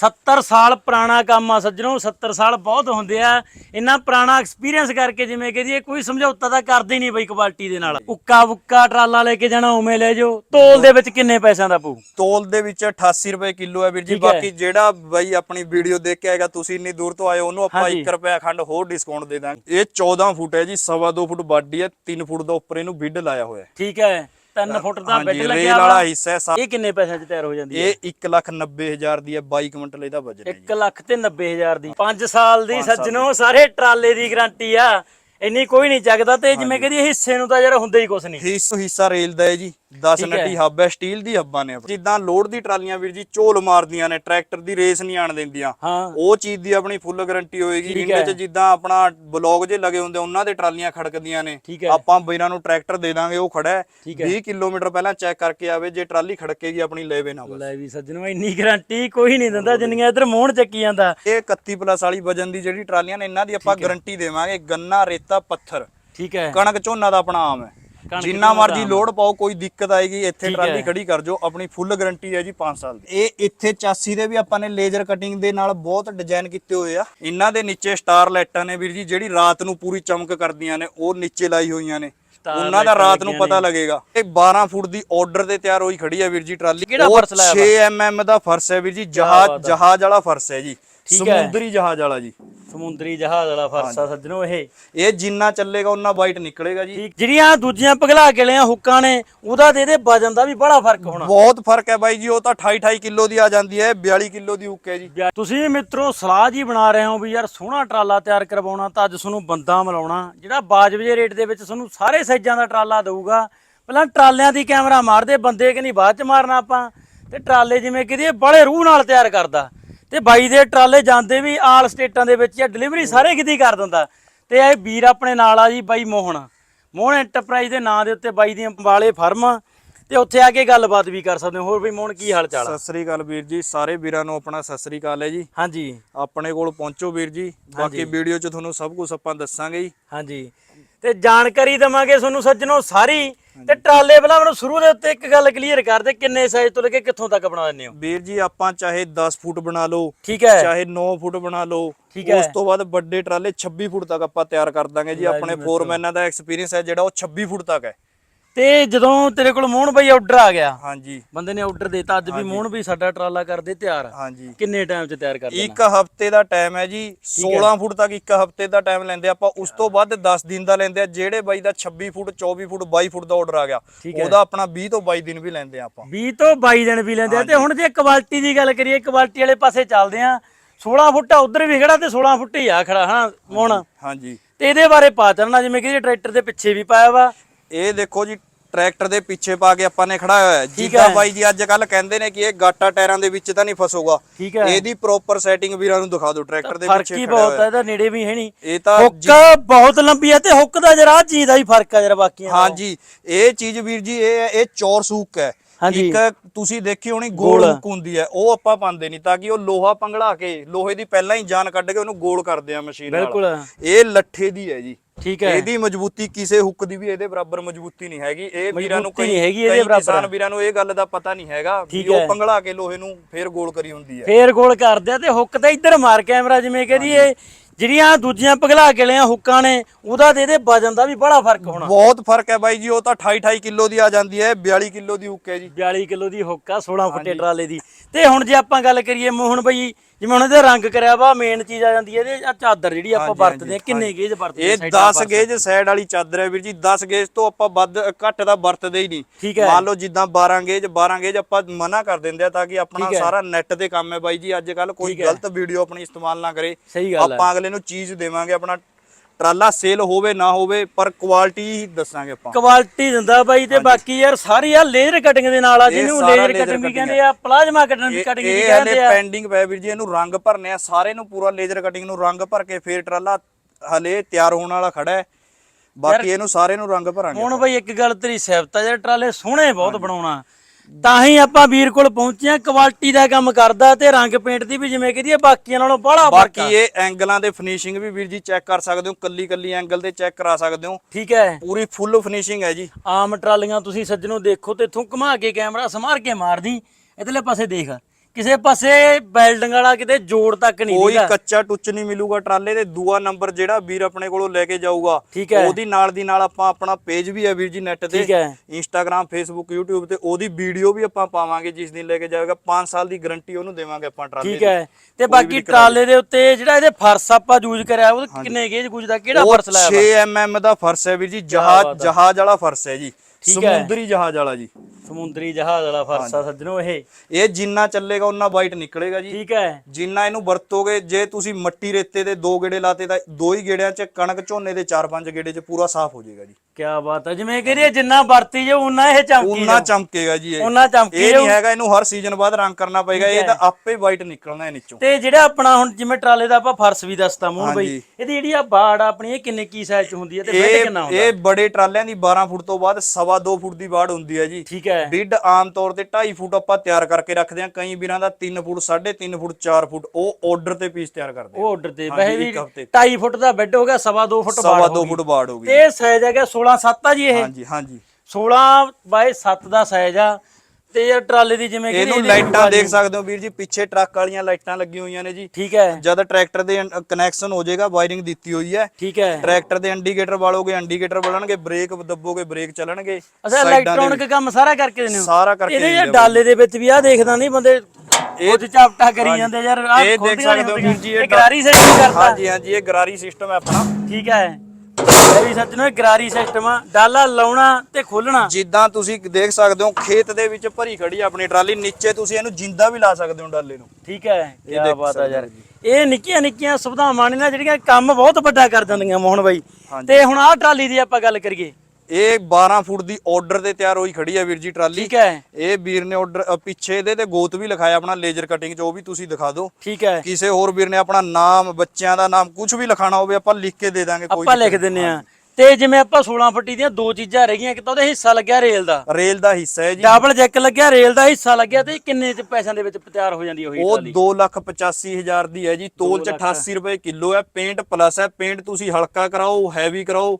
70 ਸਾਲ ਪੁਰਾਣਾ ਕੰਮ ਆ ਸੱਜਣੋ 70 ਸਾਲ ਬਹੁਤ ਹੁੰਦੇ ਆ। ਇੰਨਾ ਪੁਰਾਣਾ ਐਕਸਪੀਰੀਅੰਸ ਕਰਕੇ ਜਿਵੇਂ ਕਹਦੀਏ ਕੋਈ ਸਮਝੌਤਾ ਤਾਂ ਕਰਦੇ ਨਹੀਂ ਬਈ ਕੁਆਲਿਟੀ ਦੇ ਨਾਲ। ਉੱਕਾ ਬੁੱਕਾ ਟਰਾਲਾ ਲੈ ਕੇ ਜਾਣਾ ਉਵੇਂ ਲੈ ਜਾਓ। ਤੋਲ ਦੇ ਵਿੱਚ ਕਿੰਨੇ ਪੈਸਿਆਂ ਦਾ ਪਊ? ਤੋਲ ਦੇ ਵਿੱਚ 88 ਰੁਪਏ ਕਿਲੋ ਹੈ ਵੀਰ ਜੀ। ਬਾਕੀ ਜਿਹੜਾ ਬਾਈ ਆਪਣੀ ਵੀਡੀਓ ਦੇਖ ਕੇ ਆਏਗਾ ਤੁਸੀਂ ਇੰਨੀ ਦੂਰ ਤੋਂ ਆਏ ਉਹਨੂੰ ਆਪਾਂ ਹਾਂਜੀ। 1 ਰੁਪਿਆ ਖੰਡ ਹੋਰ ਡਿਸਕਾਊਂਟ ਦੇ ਦਾਂਗੇ। ਇਹ 14 ਫੁੱਟ ਹੈ ਜੀ ਸਵਾ ਦੋ ਫੁੱਟ ਬਾਡੀ ਹੈ 3 ਫੁੱਟ ਦਾ ਉੱਪਰ ਇਹਨੂੰ ਬਿੱਡ ਲਾਇਆ ਹੋਇਆ ਠੀਕ ਹੈ। 3 ਫੁੱਟ ਦਾ ਬੈੱਡ ਹਾਂਜੀ ਰੇਲ ਲੱਗਿਆ ਵਾਲਾ ਵਾ। ਹਿੱਸਾ ਹੈ ਸਾ- ਇਹ ਕਿੰਨੇ ਪੈਸਿਆਂ 'ਚ ਤਿਆਰ ਹੋ ਜਾਂਦੀ ਹੈ? ਇਹ 190000 ਦੀ ਹੈ 22 ਕੁਇੰਟਲ ਇਹਦਾ ਵਜਨ ਹੈ ਜੀ। 1 ਲੱਖ ਤੇ 90 ਹਜ਼ਾਰ ਦੀ। 5 ਸਾਲ ਦੀ ਸੱਜਣੋ ਸਾਰੇ ਟਰਾਲੇ ਦੀ ਗਾਰੰਟੀ ਆ। ਇੰਨੀ ਕੋਈ ਨਹੀਂ ਚੱਕਦਾ ਤੇ ਜਿਵੇਂ ਕਹਦੀ ਹਿੱਸੇ ਨੂੰ ਤਾਂ ਯਾਰ ਹੁੰਦਾ ਹੀ ਕੁਛ ਨਹੀਂ। ਹਿੱਸਾ ਹਿੱਸਾ ਰੇਲ ਦਾ ਹੈ ਜੀ। 10 ਠੀਕ ਹੈ। ਨੱਟੀ ਹੱਬ ਹੈ ਸਟੀਲ ਦੀ ਹੱਬਾਂ ਨੇ। ਜਿੱਦਾਂ ਲੋਡ ਦੀ ਟਰਾਲੀਆਂ ਵੀਰ ਜੀ ਝੋਲ ਮਾਰਦੀਆਂ ਨੇ ਟਰੈਕਟਰ ਦੀ ਰੇਸ ਨਹੀਂ ਆਣ ਦਿੰਦੀਆਂ। ਉਹ ਚੀਜ਼ ਦੀ ਆਪਣੀ ਫੁੱਲ ਗਾਰੰਟੀ ਹੋਏਗੀ। ਹੈ। ਚ ਜਿੱਦਾਂ ਆਪਣਾ ਬਲੌਗ ਜੇ ਲੱਗੇ ਹੁੰਦੇ ਉਹਨਾਂ ਦੇ ਟਰਾਲੀਆਂ ਖੜਕਦੀਆਂ ਨੇ। ਆਪਾਂ ਵੀਰਾਂ ਨੂੰ ਟਰੈਕਟਰ ਦੇ ਦਾਂਗੇ ਉਹ ਖੜਾ ਹੈ। ਠੀਕ ਹੈ। 20 ਕਿਲੋਮੀਟਰ ਪਹਿਲਾਂ ਚੈੱਕ ਕਰਕੇ ਆਵੇ ਜੇ ਟਰਾਲੀ ਖੜਕੇਗੀ ਆਪਣੀ ਲੈਵੇ ਨਾ ਲੈ ਵੀ ਸੱਜਣੋ ਇੰਨੀ ਗਾਰੰਟੀ ਕੋਈ ਨਹੀਂ ਦਿੰਦਾ ਜਿੰਨੀਆਂ ਇਧਰ ਮੋਹਣ ਚੱਕੀ ਜਾਂਦਾ। ਇਹ 31 ਪਲੱਸ ਵਾਲੀ ਵਜਨ ਦੀ ਜਿਹੜੀ ਟਰਾਲੀਆਂ ਨੇ ਇਹਨਾਂ ਦੀ ਆਪਾਂ ਗਾਰੰਟੀ ਦੇਵਾਂਗੇ ਗੰਨਾ ਰੇਤਾ ਪੱਥਰ। ਠੀਕ ਹੈ। ਕਣਕ ਝੋਨਾ ਦਾ ਆਪਣਾ ਆਮ ਹੈ। ਜਿੰਨਾ ਮਰਜ਼ੀ ਲੋਡ ਪਾਓ ਕੋਈ ਦਿੱਕਤ ਆਏਗੀ ਇੱਥੇ ਟਰਾਲੀ। ਖੜੀ ਕਰ ਜੋ ਆਪਣੀ ਫੁੱਲ ਗਾਰੰਟੀ ਹੈ ਜੀ 5 ਸਾਲ ਦੀ। ਇਹ ਇੱਥੇ ਚਾਸੀ ਦੇ ਵੀ ਆਪਾਂ ਨੇ ਲੇਜ਼ਰ ਕਟਿੰਗ ਦੇ ਨਾਲ ਬਹੁਤ ਡਿਜ਼ਾਈਨ ਕੀਤੇ ਹੋਏ ਆ। ਇਹਨਾਂ ਦੇ ਨੀਚੇ ਸਟਾਰ ਲਾਈਟਾਂ ਨੇ ਵੀਰ ਜੀ ਜਿਹੜੀ ਰਾਤ ਨੂੰ ਪੂਰੀ ਚਮਕ ਕਰਦੀਆਂ ਨੇ ਉਹ ਨੀਚੇ ਲਾਈ ਹੋਈਆਂ ਨੇ। ਉਹਨਾਂ ਦਾ ਰਾਤ ਨੂੰ ਪਤਾ ਲੱਗੇਗਾ। ਇਹ 12 ਫੁੱਟ ਦੀ ਆਰਡਰ ਤੇ ਤਿਆਰ ਹੋਈ ਖੜੀ ਹੈ ਵੀਰ ਜੀ ਟਰਾਲੀ। ਕਿਹੜਾ ਫਰਸ਼ ਲਾਇਆ 6 mm ਦਾ ਫਰਸ਼ ਹੈ ਵੀਰ ਜੀ ਜਹਾਜ਼। ਜਹਾਜ਼ ਵਾਲਾ ਫਰਸ਼ ਹੈ ਜੀ। ਠੀਕ ਹੈ। ਸਮੁੰਦਰੀ ਜਹਾਜ਼ ਵਾਲਾ ਜੀ। ਸਮੁੰਦਰੀ ਜਹਾਜ਼ ਵਾਲਾ ਫਰਸਾ ਸੱਜਣੋ ਇਹ। ਇਹ ਜਿੰਨਾ ਚੱਲੇਗਾ ਉਹਨਾਂ ਵਾਈਟ ਨਿਕਲੇਗਾ ਜੀ। ਜਿਹੜੀਆਂ ਦੂਜੀਆਂ ਪਗਲਾ ਕੇ ਲਿਆ ਹੁੱਕਾਂ ਨੇ ਉਹਦਾ ਤੇ ਇਹਦੇ ਵਜਨ ਦਾ ਵੀ ਬੜਾ ਫ਼ਰਕ ਹੋਣਾ। ਬਹੁਤ ਫ਼ਰਕ ਹੈ ਬਾਈ ਜੀ ਉਹ ਤਾਂ 28 28 ਕਿਲੋ ਦੀ ਆ ਜਾਂਦੀ ਹੈ 42 ਕਿਲੋ ਦੀ ਹੁੱਕ ਹੈ ਜੀ। ਤੁਸੀਂ ਮਿੱਤਰੋ ਸਲਾਹ ਜੀ ਬਣਾ ਰਹੇ ਹੋ ਵੀ ਯਾਰ ਸੋਹਣਾ ਟਰਾਲਾ ਤਿਆਰ ਕਰਵਾਉਣਾ ਤਾਂ ਅੱਜ ਤੁਹਾਨੂੰ ਬੰਦਾ ਮਿਲਾਉਣਾ ਜਿਹੜਾ ਬਾਜਬ ਜੇ ਰੇਟ ਦੇ ਵਿੱਚ ਤੁਹਾਨੂੰ ਸਾਰੇ ਸਾਈਜ਼ਾਂ ਦਾ ਟਰਾਲਾ ਦਊਗਾ। ਪਹਿਲਾਂ ਟਰਾਲਿਆਂ ਦੀ ਕੈਮਰਾ ਮਾਰਦੇ ਬੰਦੇ ਕਿ ਨਹੀਂ ਬਾਅਦ ਚ ਮਾਰਨਾ ਆਪਾਂ। ਤੇ ਟਰਾਲੇ ਜਿਵੇਂ ਕਿਹਦੇ ਬੜੇ ਰੂਹ ਨਾਲ ਤਿਆਰ ਕਰਦਾ। ਤੇ ਬਾਈ ਦੇ ਟਰਾਲੇ ਜਾਂਦੇ ਵੀ ਆਲ ਸਟੇਟਾਂ ਦੇ ਵਿੱਚ ਜਾਂ ਡਿਲੀਵਰੀ ਸਾਰੇ ਕਿਤੇ ਕਰ ਦਿੰਦਾ। ਤੇ ਇਹ ਵੀਰ ਆਪਣੇ ਨਾਲ ਆ ਜੀ ਬਾਈ ਮੋਹਨ। ਮੋਹਨ ਐਂਟਰਪ੍ਰਾਈਜ਼ ਦੇ ਨਾਂ ਦੇ ਉੱਤੇ ਬਾਈ ਦੀਆਂ ਵਾਲੇ ਫਰਮ ਆ ਤੇ ਉੱਥੇ ਆ ਕੇ ਗੱਲਬਾਤ ਵੀ ਕਰ ਸਕਦੇ ਹੋ। ਹੋਰ ਬਈ ਮੋਹਨ ਕੀ ਹਾਲ ਚਾਲ ਆ? ਸਤਿ ਸ੍ਰੀ ਅਕਾਲ ਵੀਰ ਜੀ ਸਾਰੇ ਵੀਰਾਂ ਨੂੰ ਆਪਣਾ ਸਤਿ ਸ੍ਰੀ ਅਕਾਲ ਹੈ ਜੀ। ਹਾਂਜੀ। ਆਪਣੇ ਕੋਲ ਪਹੁੰਚੋ ਵੀਰ ਜੀ। ਬਾਕੀ ਵੀਡੀਓ 'ਚ ਤੁਹਾਨੂੰ ਸਭ ਕੁਝ ਆਪਾਂ ਦੱਸਾਂਗੇ ਜੀ। ਹਾਂਜੀ। ਤੇ ਜਾਣਕਾਰੀ ਦਵਾਂਗੇ ਤੁਹਾਨੂੰ ਸੱਜਣੋ ਸਾਰੀ। ਤੇ ਟਰਾਲੇ ਪਹਿਲਾਂ ਮੈਨੂੰ ਸ਼ੁਰੂ ਦੇ ਉੱਤੇ ਇੱਕ ਗੱਲ ਕਲੀਅਰ ਕਰ ਦੇ ਕਿੰਨੇ ਸਾਈਜ਼ ਤੋਂ ਲੈ ਕੇ ਕਿੱਥੋਂ ਤੱਕ ਬਣਾ ਦਿੰਦੇ ਹੋ? ਵੀਰ ਜੀ ਆਪਾਂ ਚਾਹੇ 10 ਫੁੱਟ ਬਣਾ ਲਓ ਠੀਕ ਹੈ। ਚਾਹੇ 9 ਫੁੱਟ ਬਣਾ ਲਓ ਠੀਕ ਹੈ। ਉਸ ਤੋਂ ਬਾਅਦ ਵੱਡੇ ਟਰਾਲੇ 26 ਫੁੱਟ ਤੱਕ ਆਪਾਂ ਤਿਆਰ ਕਰ ਦਾਂਗੇ ਜੀ ਆਪਣੇ ਫੋਰਮੈਨਾਂ ਦਾ ਐਕਸਪੀਰੀਅੰਸ ਹੈ ਜਿਹੜਾ ਉਹ 26 ਫੁੱਟ ਤੱਕ ਹੈ। ਤੇ ਜਦੋਂ ਤੇਰੇ ਕੋਲ ਮੋਹਨ ਬਈ ਆਰਡਰ ਆ ਗਿਆ ਹਾਂਜੀ। ਬੰਦੇ ਨੇ ਆਰਡਰ ਦਿੱਤਾ ਅੱਜ ਵੀ ਮੋਹਨ ਵੀ ਸਾਡਾ ਟਰਾਲਾ ਕਰ ਦੇ ਤਿਆਰ। ਹਾਂਜੀ। ਕਿੰਨੇ ਟਾਈਮ 'ਚ ਤਿਆਰ ਕਰ ਦੇਣਾ ਇੱਕ ਹਫ਼ਤੇ ਦਾ ਟਾਈਮ ਹੈ ਜੀ 16 ਫੁੱਟ ਤੱਕ ਇੱਕ ਹਫ਼ਤੇ ਦਾ ਟਾਈਮ ਲੈਂਦੇ ਆਪਾਂ ਉਸ ਤੋਂ ਵੱਧ 10 ਦਿਨ ਦਾ ਲੈਂਦੇ ਆ ਜਿਹੜੇ ਬਾਈ ਦਾ 26 ਫੁੱਟ 24 ਫੁੱਟ 22 ਫੁੱਟ ਦਾ ਆਰਡਰ ਆ ਗਿਆ। ਉਹਦਾ ਆਪਣਾ 20 ਤੋਂ 22 ਦਿਨ ਵੀ ਲੈਂਦੇ ਆ ਆਪਾਂ। 20 ਤੋਂ 22 ਦਿਨ ਵੀ ਲੈਂਦੇ ਆ। ਤੇ ਹੁਣ ਜੇ ਕੁਆਲਿਟੀ ਦੀ ਗੱਲ ਕਰੀਏ ਕੁਆਲਿਟੀ ਵਾਲੇ ਪਾਸੇ ਚੱਲਦੇ ਆ। 16 ਫੁੱਟ ਆ ਉਧਰ ਵੀ ਖੜਾ ਤੇ 16 ਫੁੱਟ ਹੀ ਆ ਖੜਾ ਹਾਂ ਮੋਹਨ? ਹਾਂਜੀ ਤੇ ਇਹਦੇ ਬਾਰੇ ਪਾ ਚੱਲਣਾ ਜਿਵੇਂ ਕਿ ਟਰੈਕਟਰ ਦੇ ਪਿੱਛੇ ਵੀ ਪਾਇਆ ਵਾ। ਇਹ ਦੇਖੋ ਜੀ ਟਰੈਕਟਰ ਦੇ ਪਿੱਛੇ ਪਾ ਕੇ ਆਪਾਂ ਨੇ ਖੜਾਇਆ ਹੋਇਆ ਜਿੱਦਾਂ। ਬਾਈ ਜੀ ਅੱਜ ਕੱਲ ਕਹਿੰਦੇ ਨੇ ਕਿ ਇਹ ਗਾਟਾ ਟਾਇਰਾਂ ਦੇ ਵਿੱਚ ਤਾਂ ਨਹੀਂ ਫਸੂਗਾ। ਇਹਦੀ ਪ੍ਰੋਪਰ ਸੈਟਿੰਗ ਵੀਰਾਂ ਨੂੰ ਦਿਖਾ ਦਿਓ ਟਰੈਕਟਰ ਦੇ ਫ਼ਰਕ ਪਿੱਛੇ ਹੀ ਖੜਾ ਬਹੁਤ ਹੈ ਇਹਦਾ ਨੇੜੇ ਵੀ ਹੈ ਨਹੀਂ। ਇਹ ਤਾਂ ਹੁੱਕ ਬਹੁਤ ਲੰਬੀ ਹੈ ਤੇ ਹੁੱਕ ਦਾ ਜਰਾ ਚੀਜ਼ ਦਾ ਹੀ ਫ਼ਰਕ ਹੈ ਜਰਾ ਬਾਕੀਆਂ ਨਾਲੋਂ। ਹਾਂਜੀ ਇਹ ਚੀਜ਼ ਵੀਰ ਜੀ ਇਹ ਇਹ ਚੌਰਸ ਹੁੱਕ ਹੈ। ਹਾਂਜੀ। ਇੱਕ ਤੁਸੀਂ ਦੇਖੀ ਹੋਣੀ ਗੋਲ ਗੋਲ। ਹੁੱਕ ਹੁੰਦੀ ਹੈ ਉਹ ਆਪਾਂ ਪਾਉਂਦੇ ਨਹੀਂ ਤਾਂ ਕਿ ਉਹ ਲੋਹਾ ਪੰਗੜਾ ਕੇ ਲੋਹੇ ਦੀ ਪਹਿਲਾਂ ਹੀ ਜਾਨ ਕੱਢ ਕੇ ਉਹਨੂੰ ਗੋਲ ਕਰਦੇ ਆ ਮਸ਼ੀਨ ਨਾਲ ਬਿਲਕੁਲ ਇਹ ਲੱਠੇ ਦੀ ਹੈ ਜੀ ਠੀਕ ਹੈ ਇਹਦੀ ਮਜ਼ਬੂਤੀ ਕਿਸੇ ਹੁੱਕ ਦੀ ਵੀ ਇਹਦੇ ਬਰਾਬਰ ਮਜ਼ਬੂਤੀ ਨਹੀਂ ਹੈਗੀ ਇਹ ਵੀਰਾਂ ਨੂੰ ਮਜ਼ਬੂਤੀ ਨਹੀਂ ਹੈਗੀ ਇਹਦੇ ਕਈ ਬਰਾਬਰ। ਕਿਸਾਨ ਵੀਰਾਂ ਨੂੰ ਇਹ ਗੱਲ ਦਾ ਪਤਾ ਨਹੀਂ ਹੈਗਾ ਵੀ ਠੀਕ ਹੈ। ਉਹ ਪੰਗੜਾ ਕੇ ਲੋਹੇ ਨੂੰ ਫੇਰ ਗੋਲ ਕਰੀ ਹੁੰਦੀ ਹੈ ਫੇਰ ਗੋਲ ਕਰਦੇ ਆ ਤੇ ਹੁੱਕ ਤੇ ਇੱਧਰ ਮਾਰ ਕੈਮਰਾ ਜਿਵੇਂ ਕਹਦੀ ਇਹ ਜਿਹੜੀਆਂ ਦੂਜੀਆਂ ਪਗਲਾ ਕੇ ਲਿਆ ਹੁੱਕਾਂ ਨੇ ਉਹਦਾ ਤੇ ਇਹਦੇ ਵਜਨ ਦਾ ਵੀ ਬੜਾ ਫ਼ਰਕ ਹੋਣਾ। ਬਹੁਤ ਫ਼ਰਕ ਹੈ ਬਾਈ ਜੀ ਉਹ ਤਾਂ 28 28 ਕਿਲੋ ਦੀ ਆ ਜਾਂਦੀ ਹੈ 42 ਕਿਲੋ ਦੀ ਹੁੱਕ ਹੈ ਜੀ। 42 ਕਿਲੋ ਦੀ ਹੁੱਕ ਆ 16 ਫੁੱਟੇ ਟਰਾਲੇ ਦੀ। ਤੇ ਹੁਣ ਜੇ ਆਪਾਂ ਗੱਲ ਕਰੀਏ ਮੋਹਨ ਬਈ ਜਿਵੇਂ ਹੁਣ ਇਹਦੇ ਰੰਗ ਕਰਿਆ ਵਾ ਮੇਨ ਚੀਜ਼ ਆ ਜਾਂਦੀ ਹੈ ਇਹਦੇ ਆਹ ਚਾਦਰ ਜਿਹੜੀ ਆਪਾਂ ਵਰਤਦੇ ਆ ਕਿੰਨੇ ਗੇਜ ਵਰਤਦੇ ਆ ਇਹ ਸਾਈਡਾਂ 10 ਗੇਜ ਸਾਈਡ ਵਾਲੀ ਚਾਦਰ ਹੈ ਵੀਰ ਜੀ 10 ਗੇਜ ਤੋਂ ਆਪਾਂ ਵੱਧ ਘੱਟ ਦਾ ਵਰਤਦੇ ਹੀ ਨਹੀਂ ਠੀਕ ਹੈ। ਮੰਨ ਲਓ ਜਿੱਦਾਂ 12 ਗੇਜ 12 ਗੇਜ ਆਪਾਂ ਮਨਾ ਕਰ ਦਿੰਦੇ ਆ ਤਾਂ ਕਿ ਆਪਣਾ। ਸਾਰਾ ਨੈਟ ਤੇ ਕੰਮ ਹੈ ਬਾਈ ਜੀ ਅੱਜ ਕੱਲ ਕੋਈ। ਗਲਤ ਵੀਡੀਓ ਆਪਣੀ ਇਸਤੇਮਾਲ ਨਾ ਕਰੇ ਆਪਾਂ ਅਗਲੇ ਨੂੰ ਚੀਜ਼ ਦੇਵਾਂਗੇ ਆਪਣਾ ਟਰਾਲਾ ਸੇਲ ਹੋਵੇ ਨਾ ਹੋਵੇ ਪਰ ਕੁਆਲਿਟੀ ਦੱਸਾਂਗੇ ਆਪਾਂ। ਕੁਆਲਿਟੀ ਦਿੰਦਾ ਬਾਈ ਤੇ ਬਾਕੀ ਯਾਰ ਸਾਰੀ ਆ ਲੇਜ਼ਰ ਕਟਿੰਗ ਦੇ ਨਾਲ ਆ ਜਿਹਨੂੰ ਲੇਜ਼ਰ ਕਟਿੰਗ ਵੀ ਕਹਿੰਦੇ ਆ ਪਲਾਜ਼ਮਾ ਕਟਿੰਗ ਇਹ ਕਟਿੰਗ ਵੀ ਇਹ ਕਹਿੰਦੇ ਆ। ਪੈਂਡਿੰਗ ਪਿਆ ਵੀਰ ਜੀ ਇਹਨੂੰ ਰੰਗ ਭਰਨੇ ਆ ਸਾਰੇ ਨੂੰ ਪੂਰਾ ਲੇਜ਼ਰ ਕਟਿੰਗ ਨੂੰ ਰੰਗ ਭਰ ਕੇ ਫੇਰ ਟਰਾਲਾ ਹਲੇ ਤਿਆਰ ਹੋਣ ਵਾਲਾ ਖੜਾ ਹੈ। ਬਾਕੀ ਇਹਨੂੰ ਸਾਰੇ ਨੂੰ ਰੰਗ ਭਰਾਂਗੇ ਹੁਣ ਬਈ ਇੱਕ ਗੱਲ ਤੇਰੀ ਸਿਫਤ ਆ ਯਾਰ ਟਰਾਲੇ ਸੋਹਣੇ ਬਹੁਤ ਬਣਾਉਣਾ। ਤਾਂ ਹੀ ਆਪਾਂ ਵੀਰ ਕੋਲ ਪਹੁੰਚੇ ਆ ਕੁਆਲਿਟੀ ਦਾ ਕੰਮ ਕਰਦਾ ਤੇ ਰੰਗ ਪੇਂਟ ਦੀ ਵੀ ਜਿਵੇਂ ਕਹਦੀਏ ਬਾਕੀਆਂ ਨਾਲੋਂ ਬੜਾ ਬਾਕੀ ਇਹ ਐਂਗਲਾਂ ਦੇ ਫਿਨਿਸ਼ਿੰਗ ਵੀ ਵੀਰ ਜੀ ਚੈੱਕ ਕਰ ਸਕਦੇ ਹੋ ਕੱਲੀ ਕੱਲੀ ਐਂਗਲ ਤੇ ਚੈੱਕ ਕਰਾ ਸਕਦੇ ਹੋ। ਠੀਕ ਹੈ। ਪੂਰੀ ਫੁੱਲ ਫਿਨਿਸ਼ਿੰਗ ਹੈ ਜੀ। ਆਮ ਟਰਾਲੀਆਂ ਤੁਸੀਂ ਸੱਜਣੋਂ ਦੇਖੋ ਤੇ ਇਥੋਂ ਘੁਮਾ ਕੇ ਕੈਮਰਾ ਸਮਾਰ ਕੇ ਮਾਰਦੀ। ਇਧਰਲੇ ਪਾਸੇ ਦੇਖ। ਕਿਸੇ ਪਾਸੇ ਬੈਲਡਿੰਗ ਵਾਲਾ ਕਿਤੇ ਜੋੜ ਤੱਕ ਨਹੀਂ ਕੋਈ ਕੱਚਾ ਟੁੱਚ ਨਹੀਂ ਮਿਲੂਗਾ ਟਰਾਲੇ ਦੇ ਦੂਆ ਨੰਬਰ ਜਿਹੜਾ ਵੀਰ ਆਪਣੇ ਕੋਲੋਂ ਲੈ ਕੇ ਜਾਊਗਾ ਠੀਕ ਹੈ। ਉਹਦੀ ਨਾਲ ਦੀ ਨਾਲ ਆਪਾਂ ਆਪਣਾ ਪੇਜ ਵੀ ਹੈ ਵੀਰ ਜੀ ਨੈਟ ਤੇ ਠੀਕ ਹੈ। ਇੰਸਟਾਗ੍ਰam ਫੇਸਬੁੱਕ YouTube ਤੇ ਉਹਦੀ ਵੀਡੀਓ ਵੀ ਆਪਾਂ ਪਾਵਾਂਗੇ ਜਿਸ ਦਿਨ ਲੈ ਕੇ ਜਾਵੇਗਾ 5 ਸਾਲ ਦੀ ਗਾਰੰਟੀ ਉਹਨੂੰ ਦੇਵਾਂਗੇ ਆਪਾਂ ਟਰਾਲੇ ਠੀਕ ਹੈ। ਤੇ ਬਾਕੀ ਟਰਾਲੇ ਦੇ ਉੱਤੇ ਜਿਹੜਾ ਇਹਦੇ ਫਰਸ਼ ਆਪਾਂ ਯੂਜ਼ ਕਰਿਆ ਉਹ ਕਿੰਨੇ ਗੇਜ ਗੁੱਜਦਾ ਕਿਹੜਾ ਉਹ ਫਰਸ਼ ਲਾਇਆ 6 mm ਦਾ ਫਰਸ਼ ਹੈ ਵੀਰ ਜੀ ਜਹਾਜ਼ ਜਹਾਜ਼ ਵਾਲਾ ਫਰਸ਼ ਹੈ ਜੀ ਠੀਕ ਹੈ। ਸਮੁੰਦਰੀ ਜਹਾਜ਼ ਵਾਲਾ ਜੀ। ਸਮੁੰਦਰੀ ਜਹਾਜ਼ ਵਾਲਾ ਫਰਸ਼ ਸੱਜਣੋ ਇਹ। ਇਹ ਜਿੰਨਾ ਚੱਲੇਗਾ ਉਹਨਾਂ ਵਾਈਟ ਨਿਕਲੇਗਾ ਜੀ। ਠੀਕ ਹੈ। ਜਿੰਨਾ ਇਹਨੂੰ ਵਰਤੋਗੇ ਜੇ ਤੁਸੀਂ ਮੱਟੀ ਰੇਤੇ ਦੇ ਦੋ ਗੇੜੇ ਲਾਤੇ ਤਾਂ ਦੋ ਹੀ ਗੇੜਿਆਂ 'ਚ ਕਣਕ ਝੋਨੇ ਦੇ ਚਾਰ ਪੰਜ ਗੇੜੇ 'ਚ ਪੂਰਾ ਸਾਫ਼ ਹੋ ਜਾਏਗਾ ਜੀ। ਕੀ ਬਾਤ ਹੈ। ਜਿਵੇਂ ਕਹ ਰਹੀ ਜਿੰਨਾ ਵਰਤੀ ਜੋ ਉਨਾ ਇਹ ਚਮਕੀ ਉਹਨਾਂ ਚਮਕੇਗਾ ਜੀ ਇਹ। ਉਹਨਾਂ ਚਮਕੀ ਇਹ। ਨਹੀਂ ਹੈਗਾ ਇਹਨੂੰ ਹਰ ਸੀਜ਼ਨ ਬਾਅਦ ਰੰਗ ਕਰਨਾ ਪਏਗਾ ਇਹ ਤਾਂ ਆਪੇ ਵਾਈਟ ਨਿਕਲਣਾ ਹੈ ਨੀਚੋਂ। ਤੇ ਜਿਹੜਾ ਆਪਣਾ ਹੁਣ ਜਿਵੇਂ ਟਰਾਲੇ ਦਾ ਆਪਾਂ ਫਰਸ਼ ਵੀ ਦੱਸਤਾ ਮੂੰਹ ਬਈ। ਇਹਦੀ ਜਿਹੜੀ ਆ ਬਾੜ ਆਪਣੀ ਇਹ ਕਿੰਨੇ ਕੀ ਸਾਈਜ਼ ਚ ਹੁੰਦੀ ਹੈ ਤੇ ਇਹ ਕਿੰਨਾ ਹੁੰਦਾ ਇਹ ਬੜੇ ਟਰਾਲਿਆਂ ਦੀ 12 ਫੁੱਟ ਤੋਂ ਬਾਅਦ ਸਵਾ 2 ਫੁੱਟ ਦੀ ਵਾੜ ਹੁੰਦੀ ਹੈ ਜੀ। ਠੀਕ ਹੈ। ਬਿੱਡ ਆਮ ਤੌਰ ਤੇ 2.5 ਫੁੱਟ ਆਪਾਂ ਤਿਆਰ ਕਰਕੇ ਰੱਖਦੇ ਹਾਂ। ਕਈ ਵੀਰਾਂ ਦਾ 3 ਫੁੱਟ 3.5 ਫੁੱਟ 4 ਫੁੱਟ ਉਹ ਆਰਡਰ ਤੇ ਪੀਸ ਤਿਆਰ ਕਰਦੇ ਉਹ ਆਰਡਰ ਤੇ। ਵੈਸੇ ਵੀ ਇੱਕ ਹਫ਼ਤੇ। 2.5 ਫੁੱਟ ਦਾ ਬੈੱਡ ਹੋ ਗਿਆ ਸਵਾ 2 ਫੁੱਟ ਬਾੜ ਹੋ 2 ਗਈ। ਫੁੱਟ ਵਾੜ ਹੋ ਤੇ ਗਈ। ਇਹ ਸਾਈਜ਼ ਹੈਗਾ 16 7 ਆ ਜੀ ਇਹ। ਹਾਂਜੀ ਹਾਂਜੀ। 16 ਬਾਈ 7 ਦਾ ਸਾਈਜ਼ ਆ। ਤੇ ਇਹ ਟਰਾਲੇ ਦੀ ਜਿਵੇਂ ਕਿ ਇਹਨੂੰ ਲਾਈਟਾਂ ਦੇਖ ਸਕਦੇ ਹੋ ਵੀਰ ਜੀ ਪਿੱਛੇ ਟਰੱਕ ਵਾਲੀਆਂ ਲਾਈਟਾਂ ਲੱਗੀਆਂ ਹੋਈਆਂ ਨੇ ਜੀ। ਠੀਕ ਹੈ। ਜਦ ਟਰੈਕਟਰ ਦੇ ਕਨੈਕਸ਼ਨ ਹੋ ਜਾਏਗਾ ਵਾਇਰਿੰਗ ਦਿੱਤੀ ਹੋਈ ਹੈ। ਠੀਕ ਹੈ। ਟਰੈਕਟਰ ਦੇ ਇੰਡੀਕੇਟਰ ਵਾਲੋਗੇ ਇੰਡੀਕੇਟਰ ਬਲਣਗੇ ਬ੍ਰੇਕ ਦੱਬੋਗੇ ਬ੍ਰੇਕ ਚੱਲਣਗੇ ਅੱਛਾ ਇਲੈਕਟ੍ਰੋਨਿਕ ਕੰਮ ਸਾਰਾ ਕਰਕੇ ਦਿੰਦੇ ਹੋ? ਸਾਰਾ ਕਰਕੇ ਇਹਦੇ ਡਾਲੇ ਦੇ ਵਿੱਚ ਵੀ ਆ ਦੇਖਦਾ ਨਹੀਂ ਬੰਦੇ ਉਹ ਚਾਪਟਾ ਕਰੀ ਜਾਂਦੇ ਯਾਰ ਇਹ ਦੇਖ ਸਕਦੇ ਹੋ ਹੁੰਦੀਆਂ। ਵੀਰ ਜੀ, ਇਹ ਇਹ ਗਰਾਰੀ ਸਿਸਟਮ ਕਰਤਾ। ਹਾਂਜੀ ਹਾਂਜੀ ਇਹ ਗਰਾਰੀ ਸਿਸਟਮ ਹੈ ਆਪਣਾ। ਠੀਕ ਹੈ। ਇਹ ਵੀ ਸੱਜਣੋ ਗਰਾਰੀ ਸਿਸਟਮ ਆ ਡਾਲਾ ਲਾਉਣਾ ਤੇ ਖੋਲਣਾ। ਜਿੱਦਾਂ ਤੁਸੀਂ ਦੇਖ ਸਕਦੇ ਹੋ ਖੇਤ ਦੇ ਵਿੱਚ ਭਰੀ ਖੜੀ ਆਪਣੀ ਟਰਾਲੀ ਨੀਚੇ ਤੁਸੀਂ ਇਹਨੂੰ ਜਿੰਦਾ ਵੀ ਲਾ ਸਕਦੇ ਹੋ ਡਾਲੇ ਨੂੰ। ਠੀਕ ਹੈ ਕੀ ਦੇਖ ਬਾਤ ਆ ਸਕਦੇ ਯਾਰ। ਇਹ ਨਿੱਕੀਆਂ ਨਿੱਕੀਆਂ ਸੁਵਿਧਾਵਾਂ ਨੇ ਨਾ ਜਿਹੜੀਆਂ ਕੰਮ ਬਹੁਤ ਵੱਡਾ ਕਰ ਦਿੰਦੀਆਂ ਮੋਹਨ ਬਾਈ। ਤੇ ਹੁਣ ਆਹ ਟਰਾਲੀ ਦੀ ਆਪਾਂ ਗੱਲ ਕਰੀਏ। ਇਹ 12 ਫੁੱਟ ਦੀ ਆਰਡਰ ਤੇ ਤਿਆਰ ਹੋਈ ਖੜੀ ਹੈ ਵੀਰ ਜੀ ਟਰਾਲੀ। ਠੀਕ ਹੈ। ਇਹ ਵੀਰ ਨੇ ਆਰਡਰ ਪਿੱਛੇ ਇਹਦੇ ਤੇ ਗੋਤ ਵੀ ਲਿਖਾਇਆ ਆਪਣਾ ਲੇਜ਼ਰ ਕਟਿੰਗ ਚ ਉਹ ਵੀ ਤੁਸੀਂ ਦਿਖਾ ਦਿਓ। ਠੀਕ ਹੈ। ਕਿਸੇ ਹੋਰ ਵੀਰ ਨੇ ਆਪਣਾ ਨਾਮ ਬੱਚਿਆਂ ਦਾ ਨਾਮ ਕੁਝ ਵੀ ਲਿਖਾਣਾ ਹੋਵੇ ਆਪਾਂ ਲਿਖ ਕੇ ਦੇ ਦਾਂਗੇ ਕੋਈ ਆਪਾਂ ਲਿਖ ਦਿੰਨੇ ਆ ਤੇ ਜਿਵੇਂ ਆਪਾਂ 16 ਫੁੱਟੀ ਦੀਆਂ ਦੋ ਚੀਜ਼ਾਂ ਰਹਿ ਗਈਆਂ ਇੱਕ ਤਾਂ ਉਹਦੇ ਹਿੱਸਾ ਲੱਗਿਆ ਰੇਲ ਦਾ। ਰੇਲ ਦਾ ਹਿੱਸਾ ਹੈ ਜੀ। ਡਬਲ ਜੈਕ ਲੱਗਿਆ ਰੇਲ ਦਾ ਹਿੱਸਾ ਲੱਗਿਆ ਤੇ ਕਿੰਨੇ ਚ ਪੈਸਿਆਂ ਦੇ ਵਿੱਚ ਤਿਆਰ ਹੋ ਜਾਂਦੀ ਉਹੀ ਉਹ ਟਰਾਲੀ? 285000 ਦੀ ਹੈ ਜੀ। ਤੋਲ ਚ 88 ਰੁਪਏ ਕਿਲੋ ਹੈ। ਪੇਂਟ ਪਲੱਸ ਹੈ। ਪੇਂਟ ਤੁਸੀਂ ਹਲਕਾ ਕਰਾਓ ਹੈਵੀ ਕਰਾਓ।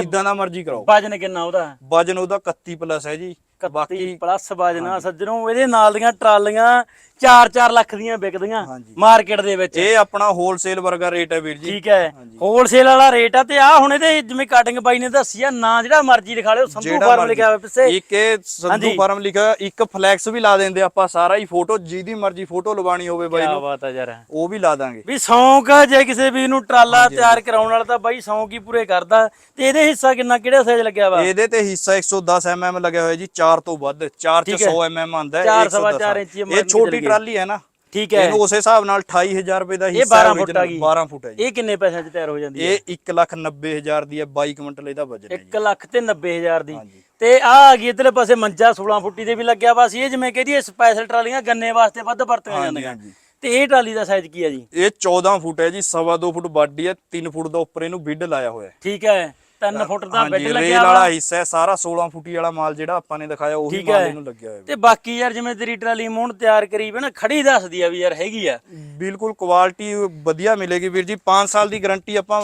ਜਿੱਦਾਂ ਦਾ ਮਰਜ਼ੀ ਕਰਾਓ। ਵਜਨ ਕਿੰਨਾ ਉਹਦਾ? ਵਜਨ ਉਹਦਾ 31 ਪਲੱਸ ਹੈ ਜੀ। 31 ਬਾਕੀ ਪਲੱਸ ਵਜਨ ਸੱਜਣੋ ਇਹਦੇ ਨਾਲ ਦੀਆਂ ਟਰਾਲੀਆਂ 4-4 ਲੱਖ ਦੀਆਂ ਵਿਕਦੀਆਂ। ਮਾਰਕੀਟ ਦੇ ਵਿੱਚ। ਇਹ ਆਪਣਾ ਹੋਲਸੇਲ ਵਰਗਾ ਰੇਟ ਹੈ ਵੀਰ ਜੀ। ਠੀਕ ਹੈ। ਹੋਲਸੇਲ ਵਾਲਾ ਰੇਟ ਆ ਤੇ ਆ ਹੁਣ ਇਹਦੇ ਜਿਵੇਂ ਕਟਿੰਗ ਬਾਈ ਨੇ ਦੱਸੀ ਆ ਨਾ ਜਿਹੜਾ ਮਰਜ਼ੀ ਲਿਖਾ ਲਿਓ ਸੰਧੂ ਫਾਰਮ। ਲਿਖਿਆ ਹੋਇਆ ਪਿੱਛੇ। ਇੱਕ ਇਹ ਸੰਧੂ ਫਾਰਮ ਲਿਖਿਆ ਇੱਕ ਫਲੈਕਸ ਵੀ ਲਾ ਦਿੰਦੇ ਆਪਾਂ ਸਾਰਾ ਹੀ ਫੋਟੋ ਜਿਹਦੀ ਮਰਜ਼ੀ ਫੋਟੋ ਲਵਾਣੀ ਹੋਵੇ ਬਾਈ ਕੀ ਬਾਤ ਆ ਯਾਰ। ਉਹ ਵੀ ਲਾ ਦਾਂਗੇ। ਵੀ ਸ਼ੌਂਕ ਆ ਜੇ ਕਿਸੇ ਵੀ ਨੂੰ ਟਰਾਲਾ ਤਿਆਰ ਕਰਾਉਣ ਵਾਲਾ ਤਾਂ ਬਾਈ ਸ਼ੌਂਕ ਹੀ ਪੂਰੇ ਕਰਦਾ। ਤੇ ਇਹਦੇ ਹਿੱਸਾ ਕਿੰਨਾ ਕਿਹੜਾ ਸਾਈਜ਼ ਲੱਗਿਆ ਵਾ? ਇਹਦੇ ਤੇ ਹਿੱਸਾ 110 mm ਲੱਗਿਆ ਹੋਇਆ ਜੀ 4 ਤੋਂ ਵੱਧ 4 ਚ 100 mm ਆਂਦਾ ਹੈ ਚਾਰ ਇਹ ਸਵਾ 110 ਚਾਰ ਇੰਚੀ ਇਹ ਮਰਜ਼ੀ ਛੋਟੀ। ਟਰਾਲੀ ਹੈ ਨਾ ਠੀਕ ਹੈ। ਇਹਨੂੰ ਉਸੇ ਹਿਸਾਬ ਨਾਲ 28000 ਰੁਪਏ ਦਾ ਇਹ ਹਿੱਸਾ 12 ਹੈ ਫੁੱਟ ਆ ਗਈ। 12 ਫੁੱਟ ਹੈ ਜੀ। ਇਹ ਕਿੰਨੇ ਪੈਸਿਆਂ 'ਚ ਤਿਆਰ ਹੋ ਜਾਂਦੀ ਹੈ? ਇਹ 190000 ਦੀ ਹੈ 22 ਕੁਇੰਟਲ ਇਹਦਾ ਵਜਨ ਹੈ ਜੀ। 1 ਲੱਖ ਤੇ 90000 ਦੀ। ਤੇ ਆ ਆ ਗਈ ਇਧਰਲੇ ਪਾਸੇ ਮੰਜਾ 16 ਫੁੱਟੀ ਦੇ ਵੀ ਲੱਗਿਆ ਵਾ ਸੀ। ਇਹ ਜਿਵੇਂ ਕਹਦੀ ਸਪੈਸ਼ਲ ਟਰਾਲੀਆਂ ਗੰਨੇ ਵਾਸਤੇ ਵੱਧ ਵਰਤੀਆਂ ਜਾਂਦੀਆਂ। ਤੇ ਇਹ ਟਰਾਲੀ ਦਾ ਸਾਈਜ਼ ਕੀ ਹੈ ਜੀ? ਇਹ 14 ਫੁੱਟ ਹੈ ਜੀ ਸਵਾ 2 ਫੁੱਟ ਬਾਡੀ ਹੈ 3 ਫੁੱਟ ਦਾ ਉੱਪਰ ਇਹਨੂੰ ਬਿੱਡ ਲਾਇਆ ਹੋਇਆ ਹੈ। ਠੀਕ ਹੈ। 3 ਫੁੱਟ ਦਾ ਬੈੱਡ ਹਾਂਜੀ ਰੇਲ ਲੱਗਿਆ ਵਾਲਾ ਹਿੱਸਾ ਹੈ ਸਾਰਾ 16 ਫੁੱਟੀ ਵਾਲਾ ਮਾਲ ਜਿਹੜਾ ਆਪਾਂ ਨੇ ਦਿਖਾਇਆ ਉਹੀ ਮਾਲ। ਇਹਨੂੰ ਲੱਗਿਆ ਹੋਇਆ। ਤੇ ਬਾਕੀ ਯਾਰ ਜਿਵੇਂ ਤੇਰੀ ਟਰਾਲੀ ਮੋਹਣ ਤਿਆਰ ਕਰੀ ਨਾ ਖੜੀ ਦੱਸਦੀ ਆ ਵੀ ਯਾਰ ਹੈਗੀ ਆ। ਬਿਲਕੁਲ ਕੁਆਲਿਟੀ ਵਧੀਆ ਮਿਲੇਗੀ ਵੀਰ ਜੀ 5 ਸਾਲ ਦੀ ਗਾਰੰਟੀ ਆਪਾਂ